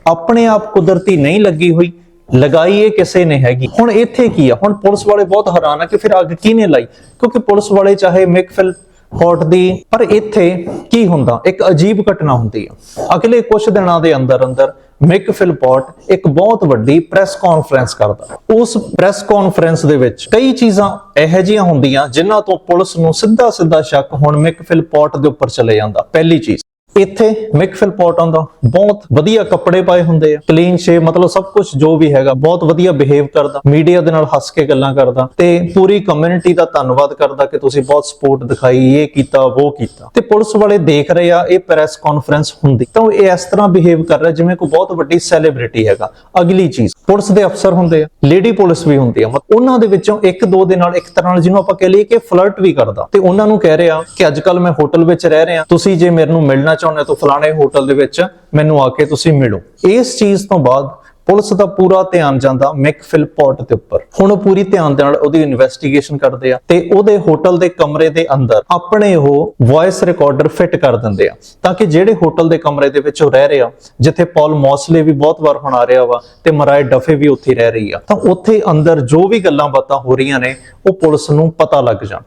ਆਪਣੇ ਆਪ ਕੁਦਰਤੀ ਨਹੀਂ ਲੱਗੀ ਹੋਈ। ਲਗਾਈ ਕਿਸੇ ਨੇ ਹੈਗੀ? ਹੁਣ ਇੱਥੇ ਕੀ ਆ? ਹੁਣ ਪੁਲਿਸ ਵਾਲੇ ਬਹੁਤ ਹੈਰਾਨ ਆ ਕਿ ਫਿਰ ਅੱਗ ਕਿਹਨੇ ਲਾਈ? ਕਿਉਂਕਿ ਪੁਲਿਸ ਵਾਲੇ ਚਾਹੇ ਮਿਕਫਿਲ ਕੋਰਟ ਦੀ, ਪਰ ਇੱਥੇ ਕੀ ਹੁੰਦਾ? ਇੱਕ ਅਜੀਬ ਘਟਨਾ ਹੁੰਦੀ ਆ। ਅਗਲੇ ਕੁਝ ਦਿਨਾਂ ਦੇ ਅੰਦਰ ਅੰਦਰ ਮਿਕ ਫਿਲਪੋਰਟ ਇੱਕ ਬਹੁਤ ਵੱਡੀ ਪ੍ਰੈਸ ਕਾਨਫਰੰਸ ਕਰਦਾ। ਉਸ ਪ੍ਰੈਸ ਕਾਨਫਰੰਸ ਦੇ ਵਿੱਚ ਕਈ ਚੀਜ਼ਾਂ ਇਹੋ ਜਿਹੀਆਂ ਹੁੰਦੀਆਂ ਜਿਨ੍ਹਾਂ ਤੋਂ ਪੁਲਿਸ ਨੂੰ ਸਿੱਧਾ ਸਿੱਧਾ ਸ਼ੱਕ ਹੁਣ ਮਿਕ ਫਿਲਪੋਰਟ ਦੇ ਉੱਪਰ ਚਲੇ ਜਾਂਦਾ। ਪਹਿਲੀ ਚੀਜ਼ ਇੱਥੇ ਮਿਕ ਫਿਲਪੋਰਟ ਆਉਂਦਾ। ਬਹੁਤ ਵਧੀਆ ਕੱਪੜੇ ਪਾਏ ਹੁੰਦੇ ਆ। ਕਲੀਨ ਸ਼ੇਵ ਮਤਲਬ ਸਭ ਕੁਝ ਜੋ ਵੀ ਹੈਗਾ, ਬਹੁਤ ਵਧੀਆ ਬਿਹੇਵ ਕਰਦਾ। ਮੀਡੀਆ ਦੇ ਨਾਲ ਹੱਸ ਕੇ ਗੱਲਾਂ ਕਰਦਾ। ਤੇ ਪੂਰੀ ਕਮਿਊਨਿਟੀ ਦਾ ਧੰਨਵਾਦ ਕਰਦਾ ਕਿ ਤੁਸੀਂ ਬਹੁਤ ਸਪੋਰਟ ਦਿਖਾਈ, ਇਹ ਕੀਤਾ, ਉਹ ਕੀਤਾ। ਤੇ ਪੁਲਿਸ ਵਾਲੇ ਦੇਖ ਰਹੇ ਆ, ਇਹ ਪ੍ਰੈਸ ਕਾਨਫਰੰਸ ਹੁੰਦੀ। ਤਾਂ ਇਹ ਇਸ ਤਰ੍ਹਾਂ ਬਿਹੇਵ ਕਰ ਰਿਹਾ ਜਿਵੇਂ ਕੋਈ ਬਹੁਤ ਵੱਡੀ ਸੈਲੀਬ੍ਰਿਟੀ ਹੈਗਾ। ਅਗਲੀ ਚੀਜ਼, ਪੁਲਿਸ ਦੇ ਅਫਸਰ ਹੁੰਦੇ ਆ ਲੇਡੀ ਪੁਲਿਸ ਵੀ ਹੁੰਦੀ ਆ। ਮਤਲਬ ਉਹਨਾਂ ਦੇ ਵਿੱਚੋਂ ਇੱਕ ਦੋ ਦੇ ਨਾਲ ਇੱਕ ਤਰ੍ਹਾਂ ਨਾਲ ਜਿਹਨੂੰ ਆਪਾਂ ਕਹਿ ਲਈਏ ਕਿ ਫਲਰਟ ਵੀ ਕਰਦਾ। ਤੇ ਉਹਨਾਂ ਨੂੰ ਕਹਿ ਰਿਹਾ ਕਿ ਅੱਜ ਕੱਲ ਮੈਂ ਹੋਟਲ ਵਿੱਚ ਰਹਿ ਰਿਹਾ। ਤੁਸੀਂ ਜੇ ਮੈਨੂੰ ਮਿਲਣਾ ਚਾਹੋ ਚਾਹੁੰਦੇ ਹੋ ਫਲਾਣੇ ਹੋਟਲ ਦੇ ਵਿੱਚ ਮੈਨੂੰ ਆ ਕੇ ਤੁਸੀਂ ਮਿਲੋ। ਇਸ ਚੀਜ਼ ਤੋਂ ਬਾਅਦ ਪੁਲਿਸ ਦਾ ਪੂਰਾ ਧਿਆਨ ਜਾਂਦਾ ਮਿਕ ਫਿਲਪੋਰਟ ਦੇ ਉੱਪਰ। ਹੁਣ ਉਹ ਪੂਰੀ ਧਿਆਨ ਦੇ ਨਾਲ ਉਹਦੀ ਇਨਵੈਸਟੀਗੇਸ਼ਨ ਕਰਦੇ ਆ ਤੇ ਉਹਦੇ ਹੋਟਲ ਦੇ ਕਮਰੇ ਦੇ ਅੰਦਰ ਆਪਣੇ ਉਹ ਵੌਇਸ ਰਿਕਾਰਡਰ ਫਿੱਟ ਕਰ ਦਿੰਦੇ ਆ। ਤਾਂ ਕਿ ਜਿਹੜੇ ਹੋਟਲ ਦੇ ਕਮਰੇ ਦੇ ਵਿੱਚ ਉਹ ਰਹਿ ਰਿਹਾ ਜਿੱਥੇ ਪੌਲ ਮੌਸਲੇ ਵੀ ਬਹੁਤ ਵਾਰ ਹੁਣ ਆ ਰਿਹਾ ਵਾ ਤੇ ਮਰਾਏ ਡਫੇ ਵੀ ਉੱਥੇ ਰਹਿ ਰਹੀ ਆ। ਤਾਂ ਉੱਥੇ ਅੰਦਰ ਜੋ ਵੀ ਗੱਲਾਂ ਬਾਤਾਂ ਹੋ ਰਹੀਆਂ ਨੇ, ਉਹ ਪੁਲਿਸ ਨੂੰ ਪਤਾ ਲੱਗ ਜਾਣ।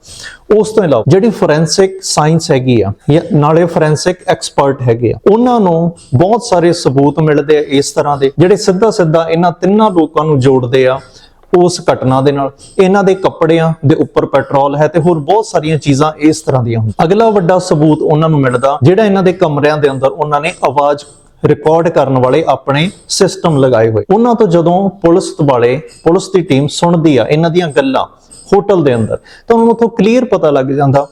ਉਸ ਤੋਂ ਇਲਾਵਾ ਜਿਹੜੀ ਫੋਰੈਂਸਿਕ ਸਾਇੰਸ ਹੈਗੀ ਆ ਨਾਲੇ ਫੋਰੈਂਸਿਕ ਐਕਸਪਰਟ ਹੈਗੇ ਆ, ਉਹਨਾਂ ਨੂੰ ਬਹੁਤ ਸਾਰੇ ਸਬੂਤ ਮਿਲਦੇ ਆ ਇਸ ਤਰ੍ਹਾਂ ਦੇ, ਜਿਹੜੇ ਸਿੱਧਾ ਸਿੱਧਾ ਇਹਨਾਂ ਤਿੰਨਾਂ ਲੋਕਾਂ ਨੂੰ ਜੋੜਦੇ ਆ ਉਸ ਘਟਨਾ ਦੇ ਨਾਲ। ਇਹਨਾਂ ਦੇ ਕੱਪੜਿਆਂ ਦੇ ਉੱਪਰ ਪੈਟਰੋਲ ਹੈ ਤੇ ਹੋਰ ਬਹੁਤ ਸਾਰੀਆਂ ਚੀਜ਼ਾਂ ਇਸ ਤਰ੍ਹਾਂ ਦੀਆਂ ਹੁੰਦੀਆਂ। ਅਗਲਾ ਵੱਡਾ ਸਬੂਤ ਉਹਨਾਂ ਨੂੰ ਮਿਲਦਾ, ਜਿਹੜਾ ਇਹਨਾਂ ਦੇ ਕਮਰਿਆਂ ਦੇ ਅੰਦਰ ਉਹਨਾਂ ਨੇ ਆਵਾਜ਼ ਰਿਕਾਰਡ ਕਰਨ ਵਾਲੇ ਆਪਣੇ ਸਿਸਟਮ ਲਗਾਏ ਹੋਏ। ਉਹਨਾਂ ਤੋਂ ਜਦੋਂ ਪੁਲਿਸ ਵਾਲੇ, ਪੁਲਿਸ ਦੀ ਟੀਮ ਸੁਣਦੀ ਆ ਇਹਨਾਂ ਦੀਆਂ ਗੱਲਾਂ ਹੋਟਲ ਦੇ ਅੰਦਰ। ਤਾਂ ਉਹਨਾਂ ਨੂੰ ਤੋਂ ਕਲੀਅਰ ਪਤਾ ਲੱਗ ਜਾਂਦਾ।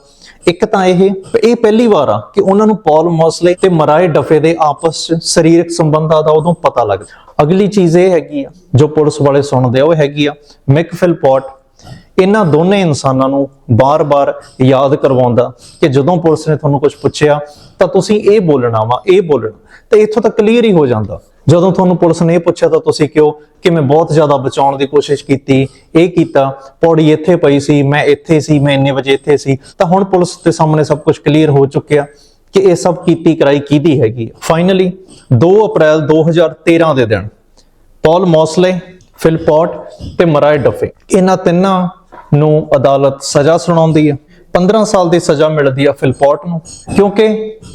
ਇੱਕ ਤਾਂ ਇਹ ਇਹ ਪਹਿਲੀ ਵਾਰ ਆ ਕਿ ਉਹਨਾਂ ਨੂੰ ਪੌਲ ਮੌਸਲੇ ਤੇ ਮਰਾਏ ਡਫੇ ਦੇ ਆਪਸ ਚ ਸਰੀਰਕ ਸੰਬੰਧਾਂ ਦਾ ਉਦੋਂ ਪਤਾ ਲੱਗਦਾ ਅਗਲੀ ਚੀਜ਼ ਇਹ ਹੈਗੀ ਆ, ਜੋ ਪੁਲਿਸ ਵਾਲੇ ਸੁਣਦੇ ਆ, ਉਹ ਹੈਗੀ ਆ ਮਿਕ ਫਿਲਪੋਰਟ ਇਹਨਾਂ ਦੋਨੇ ਇਨਸਾਨਾਂ ਨੂੰ ਬਾਰ-ਬਾਰ ਯਾਦ ਕਰਵਾਉਂਦਾ ਕਿ ਜਦੋਂ ਪੁਲਿਸ ਨੇ ਤੁਹਾਨੂੰ ਕੁਝ ਪੁੱਛਿਆ, ਤਾਂ ਤੁਸੀਂ ਇਹ ਬੋਲਣਾ ਵਾ, ਇਹ ਬੋਲਣਾ। ਤੇ ਇੱਥੋਂ ਤੱਕ ਕਲੀਅਰ ਹੀ ਹੋ ਜਾਂਦਾ। ਜਦੋਂ ਤੁਹਾਨੂੰ ਪੁਲਿਸ ਨੇ ਇਹ ਪੁੱਛਿਆ ਤਾਂ ਤੁਸੀਂ ਕਿਉਂ ਕਿ ਮੈਂ ਬਹੁਤ ਜ਼ਿਆਦਾ ਬਚਾਉਣ ਦੀ ਕੋਸ਼ਿਸ਼ ਕੀਤੀ, ਇਹ ਕੀਤਾ, ਪੌੜੀ ਇੱਥੇ ਪਈ ਸੀ, ਮੈਂ ਇੱਥੇ ਸੀ, ਮੈਂ ਇੰਨੇ ਵਜੇ ਇੱਥੇ ਸੀ, ਤਾਂ ਹੁਣ ਪੁਲਿਸ ਦੇ ਸਾਹਮਣੇ ਸਭ ਕੁਝ ਕਲੀਅਰ ਹੋ ਚੁੱਕਿਆ ਕਿ ਇਹ ਸਭ ਕੀਤੀ ਕਰਾਈ ਕਿਹਦੀ ਹੈਗੀ ਫਾਈਨਲੀ 2 ਅਪ੍ਰੈਲ 2013 ਦੇ ਦਿਨ, ਪੌਲ ਮੌਸਲੇ ਫਿਲਪੋਰਟ ਤੇ ਮਰਾਏ ਡਫੇ। ਇਹਨਾਂ ਤਿੰਨਾਂ ਨੂੰ ਅਦਾਲਤ ਸਜ਼ਾ ਸੁਣਾਉਂਦੀ ਹੈ 15 ਸਾਲ ਦੀ ਸਜ਼ਾ ਮਿਲਦੀ ਆ ਫਿਲਪੋਰਟ ਨੂੰ, ਕਿਉਂਕਿ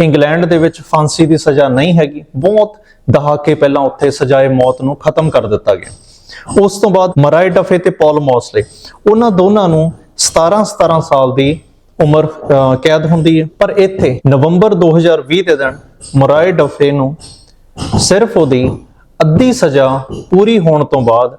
ਇੰਗਲੈਂਡ ਦੇ ਵਿੱਚ ਫਾਂਸੀ ਦੀ ਸਜ਼ਾ ਨਹੀਂ ਹੈਗੀ, ਬਹੁਤ ਦਹਾਕੇ ਪਹਿਲਾਂ ਉੱਥੇ ਸਜ਼ਾਏ ਮੌਤ ਨੂੰ ਖਤਮ ਕਰ ਦਿੱਤਾ ਗਿਆ। ਉਸ ਤੋਂ ਬਾਅਦ ਮਰਾਏ ਡਫੇ ਤੇ ਪੌਲ ਮੌਸਲੇ ਉਹਨਾਂ ਦੋਨਾਂ ਨੂੰ 17 17 ਸਾਲ ਦੀ ਉਮਰ ਅਹ, ਕੈਦ ਹੁੰਦੀ ਹੈ। ਪਰ ਇੱਥੇ ਨਵੰਬਰ 2020 ਦੇ ਦਿਨ ਮਰਾਏ ਡਫੇ ਨੂੰ ਸਿਰਫ ਉਹਦੀ ਅੱਧੀ ਸਜ਼ਾ ਪੂਰੀ ਹੋਣ ਤੋਂ ਬਾਅਦ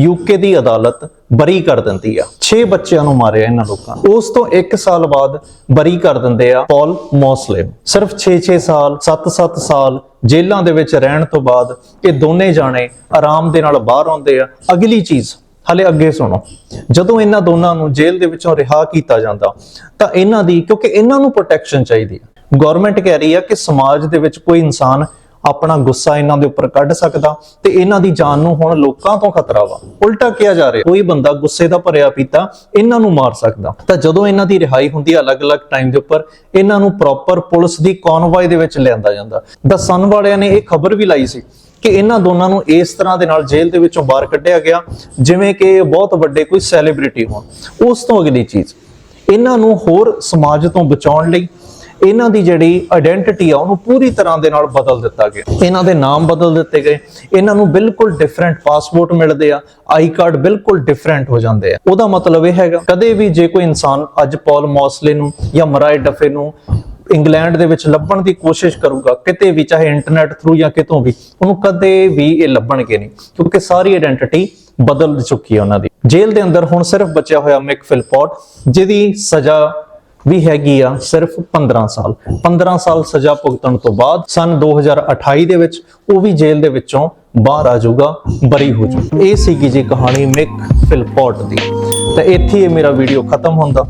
ਯੂਕੇ ਦੀ ਅਦਾਲਤ ਬਰੀ ਕਰ ਦਿੰਦੀ ਆ। 6 ਬੱਚਿਆਂ ਨੂੰ ਮਾਰਿਆ ਇਹਨਾਂ ਲੋਕਾਂ ਉਸ ਤੋਂ 1 ਸਾਲ ਬਾਅਦ ਬਰੀ ਕਰ ਦਿੰਦੇ ਆ ਪੌਲ ਮੌਸਲੇ ਸਿਰਫ 6-6 ਸਾਲ 7-7 ਸਾਲ ਜੇਲ੍ਹਾਂ ਦੇ ਵਿੱਚ ਰਹਿਣ ਤੋਂ ਬਾਅਦ ਇਹ ਦੋਨੇ ਜਾਣੇ ਆਰਾਮ ਦੇ ਨਾਲ ਬਾਹਰ ਆਉਂਦੇ ਆ। ਅਗਲੀ ਚੀਜ਼, ਹਲੇ ਅੱਗੇ ਸੁਣੋ। ਜਦੋਂ ਇਹਨਾਂ ਦੋਨਾਂ ਨੂੰ ਜੇਲ੍ਹ ਦੇ ਵਿੱਚੋਂ ਰਿਹਾ ਕੀਤਾ ਜਾਂਦਾ, ਤਾਂ ਇਹਨਾਂ ਦੀ, ਕਿਉਂਕਿ ਇਹਨਾਂ ਨੂੰ ਪ੍ਰੋਟੈਕਸ਼ਨ ਚਾਹੀਦੀ ਹੈ ਗਵਰਨਮੈਂਟ ਕਹਿ ਰਹੀ ਆ ਕਿ ਸਮਾਜ ਦੇ ਵਿੱਚ ਕੋਈ ਇਨਸਾਨ ਆਪਣਾ ਗੁੱਸਾ ਇਹਨਾਂ ਦੇ ਉੱਪਰ ਕੱਢ ਸਕਦਾ ਤੇ ਇਹਨਾਂ ਦੀ ਜਾਨ ਨੂੰ ਹੁਣ ਲੋਕਾਂ ਤੋਂ ਖਤਰਾ ਵਾ। ਉਲਟਾ ਕਿਹਾ ਜਾ ਰਿਹਾ, ਕੋਈ ਬੰਦਾ ਗੁੱਸੇ ਦਾ ਭਰਿਆ ਪੀਤਾ, ਇਹਨਾਂ ਨੂੰ ਮਾਰ ਸਕਦਾ। ਤਾਂ ਜਦੋਂ ਇਹਨਾਂ ਦੀ ਰਿਹਾਈ ਹੁੰਦੀ ਹੈ ਅਲੱਗ-ਅਲੱਗ ਟਾਈਮ ਦੇ ਉੱਪਰ, ਇਹਨਾਂ ਨੂੰ ਪ੍ਰੋਪਰ ਪੁਲਿਸ ਦੀ ਕਨਵਾਈ ਦੇ ਵਿੱਚ ਲਿਆਂਦਾ ਜਾਂਦਾ। ਦ ਸਨ ਵਾਲਿਆਂ ਨੇ ਇਹ ਖਬਰ ਵੀ ਲਾਈ ਸੀ ਕਿ ਇਹਨਾਂ ਦੋਨਾਂ ਨੂੰ ਇਸ ਤਰ੍ਹਾਂ ਦੇ ਨਾਲ ਜੇਲ੍ਹ ਦੇ ਵਿੱਚੋਂ ਬਾਹਰ ਕੱਢਿਆ ਗਿਆ, ਜਿਵੇਂ ਕਿ ਬਹੁਤ ਵੱਡੇ ਕੋਈ ਸੈਲੀਬ੍ਰਿਟੀ ਹੋਣ। ਉਸ ਤੋਂ ਅਗਲੀ ਚੀਜ਼, ਇਹਨਾਂ ਨੂੰ ਹੋਰ ਸਮਾਜ ਤੋਂ ਬਚਾਉਣ ਲਈ ਇਹਨਾਂ ਦੀ ਜਿਹੜੀ ਆਇਡੈਂਟੀਟੀ ਆ, ਉਹਨੂੰ ਪੂਰੀ ਤਰ੍ਹਾਂ ਦੇ ਨਾਲ ਬਦਲ ਦਿੱਤਾ ਗਿਆ। ਇਹਨਾਂ ਦੇ ਨਾਮ ਬਦਲ ਦਿੱਤੇ ਗਏ। ਇਹਨਾਂ ਨੂੰ ਬਿਲਕੁਲ ਡਿਫਰੈਂਟ ਪਾਸਪੋਰਟ ਮਿਲਦੇ ਆ। ਆਈ ਕਾਰਡ ਬਿਲਕੁਲ ਡਿਫਰੈਂਟ ਹੋ ਜਾਂਦੇ ਆ। ਉਹਦਾ ਮਤਲਬ ਇਹ ਹੈਗਾ, ਕਦੇ ਵੀ ਜੇ ਕੋਈ ਇਨਸਾਨ ਅੱਜ ਪੌਲ ਮੌਸਲੇ ਨੂੰ ਜਾਂ ਮਰਾਏ ਡਫੇ ਨੂੰ ਇੰਗਲੈਂਡ ਦੇ ਵਿੱਚ ਲੱਭਣ ਦੀ ਕੋਸ਼ਿਸ਼ ਕਰੂਗਾ, ਕਿਤੇ ਵੀ, ਚਾਹੇ ਇੰਟਰਨੈਟ ਥਰੂ ਜਾਂ ਕਿਤੋਂ ਵੀ, ਉਹਨੂੰ ਕਦੇ ਵੀ ਇਹ ਲੱਭਣਗੇ ਨਹੀਂ, ਕਿਉਂਕਿ ਸਾਰੀ ਆਇਡੈਂਟੀਟੀ ਬਦਲ ਚੁੱਕੀ ਹੈ ਉਹਨਾਂ ਦੀ। ਜੇਲ੍ਹ ਦੇ ਅੰਦਰ ਹੁਣ ਸਿਰਫ ਬਚਿਆ ਹੋਇਆ ਮਿਕ ਫਿਲਪੋਟ, ਜਿਹਦੀ ਸਜ਼ਾ ਵੀ ਹੈਗੀ ਆ ਸਿਰਫ 15 ਸਾਲ। 15 ਸਾਲ ਸਜ਼ਾ ਭੁਗਤਣ ਤੋਂ ਬਾਅਦ ਸਨ 2028 ਦੇ ਵਿੱਚ ਉਹ ਵੀ ਜੇਲ੍ਹ ਦੇ ਵਿੱਚੋਂ ਬਾਹਰ ਆ ਜਾਊਗਾ, ਬਰੀ ਹੋ ਜਾਊਗਾ ਇਹ ਸੀਗੀ ਜੀ ਕਹਾਣੀ ਮਿਕ ਫਿਲਪੋਰਟ ਦੀ। ਤਾਂ ਇੱਥੇ ਇਹ ਮੇਰਾ ਵੀਡੀਓ ਖਤਮ ਹੁੰਦਾ।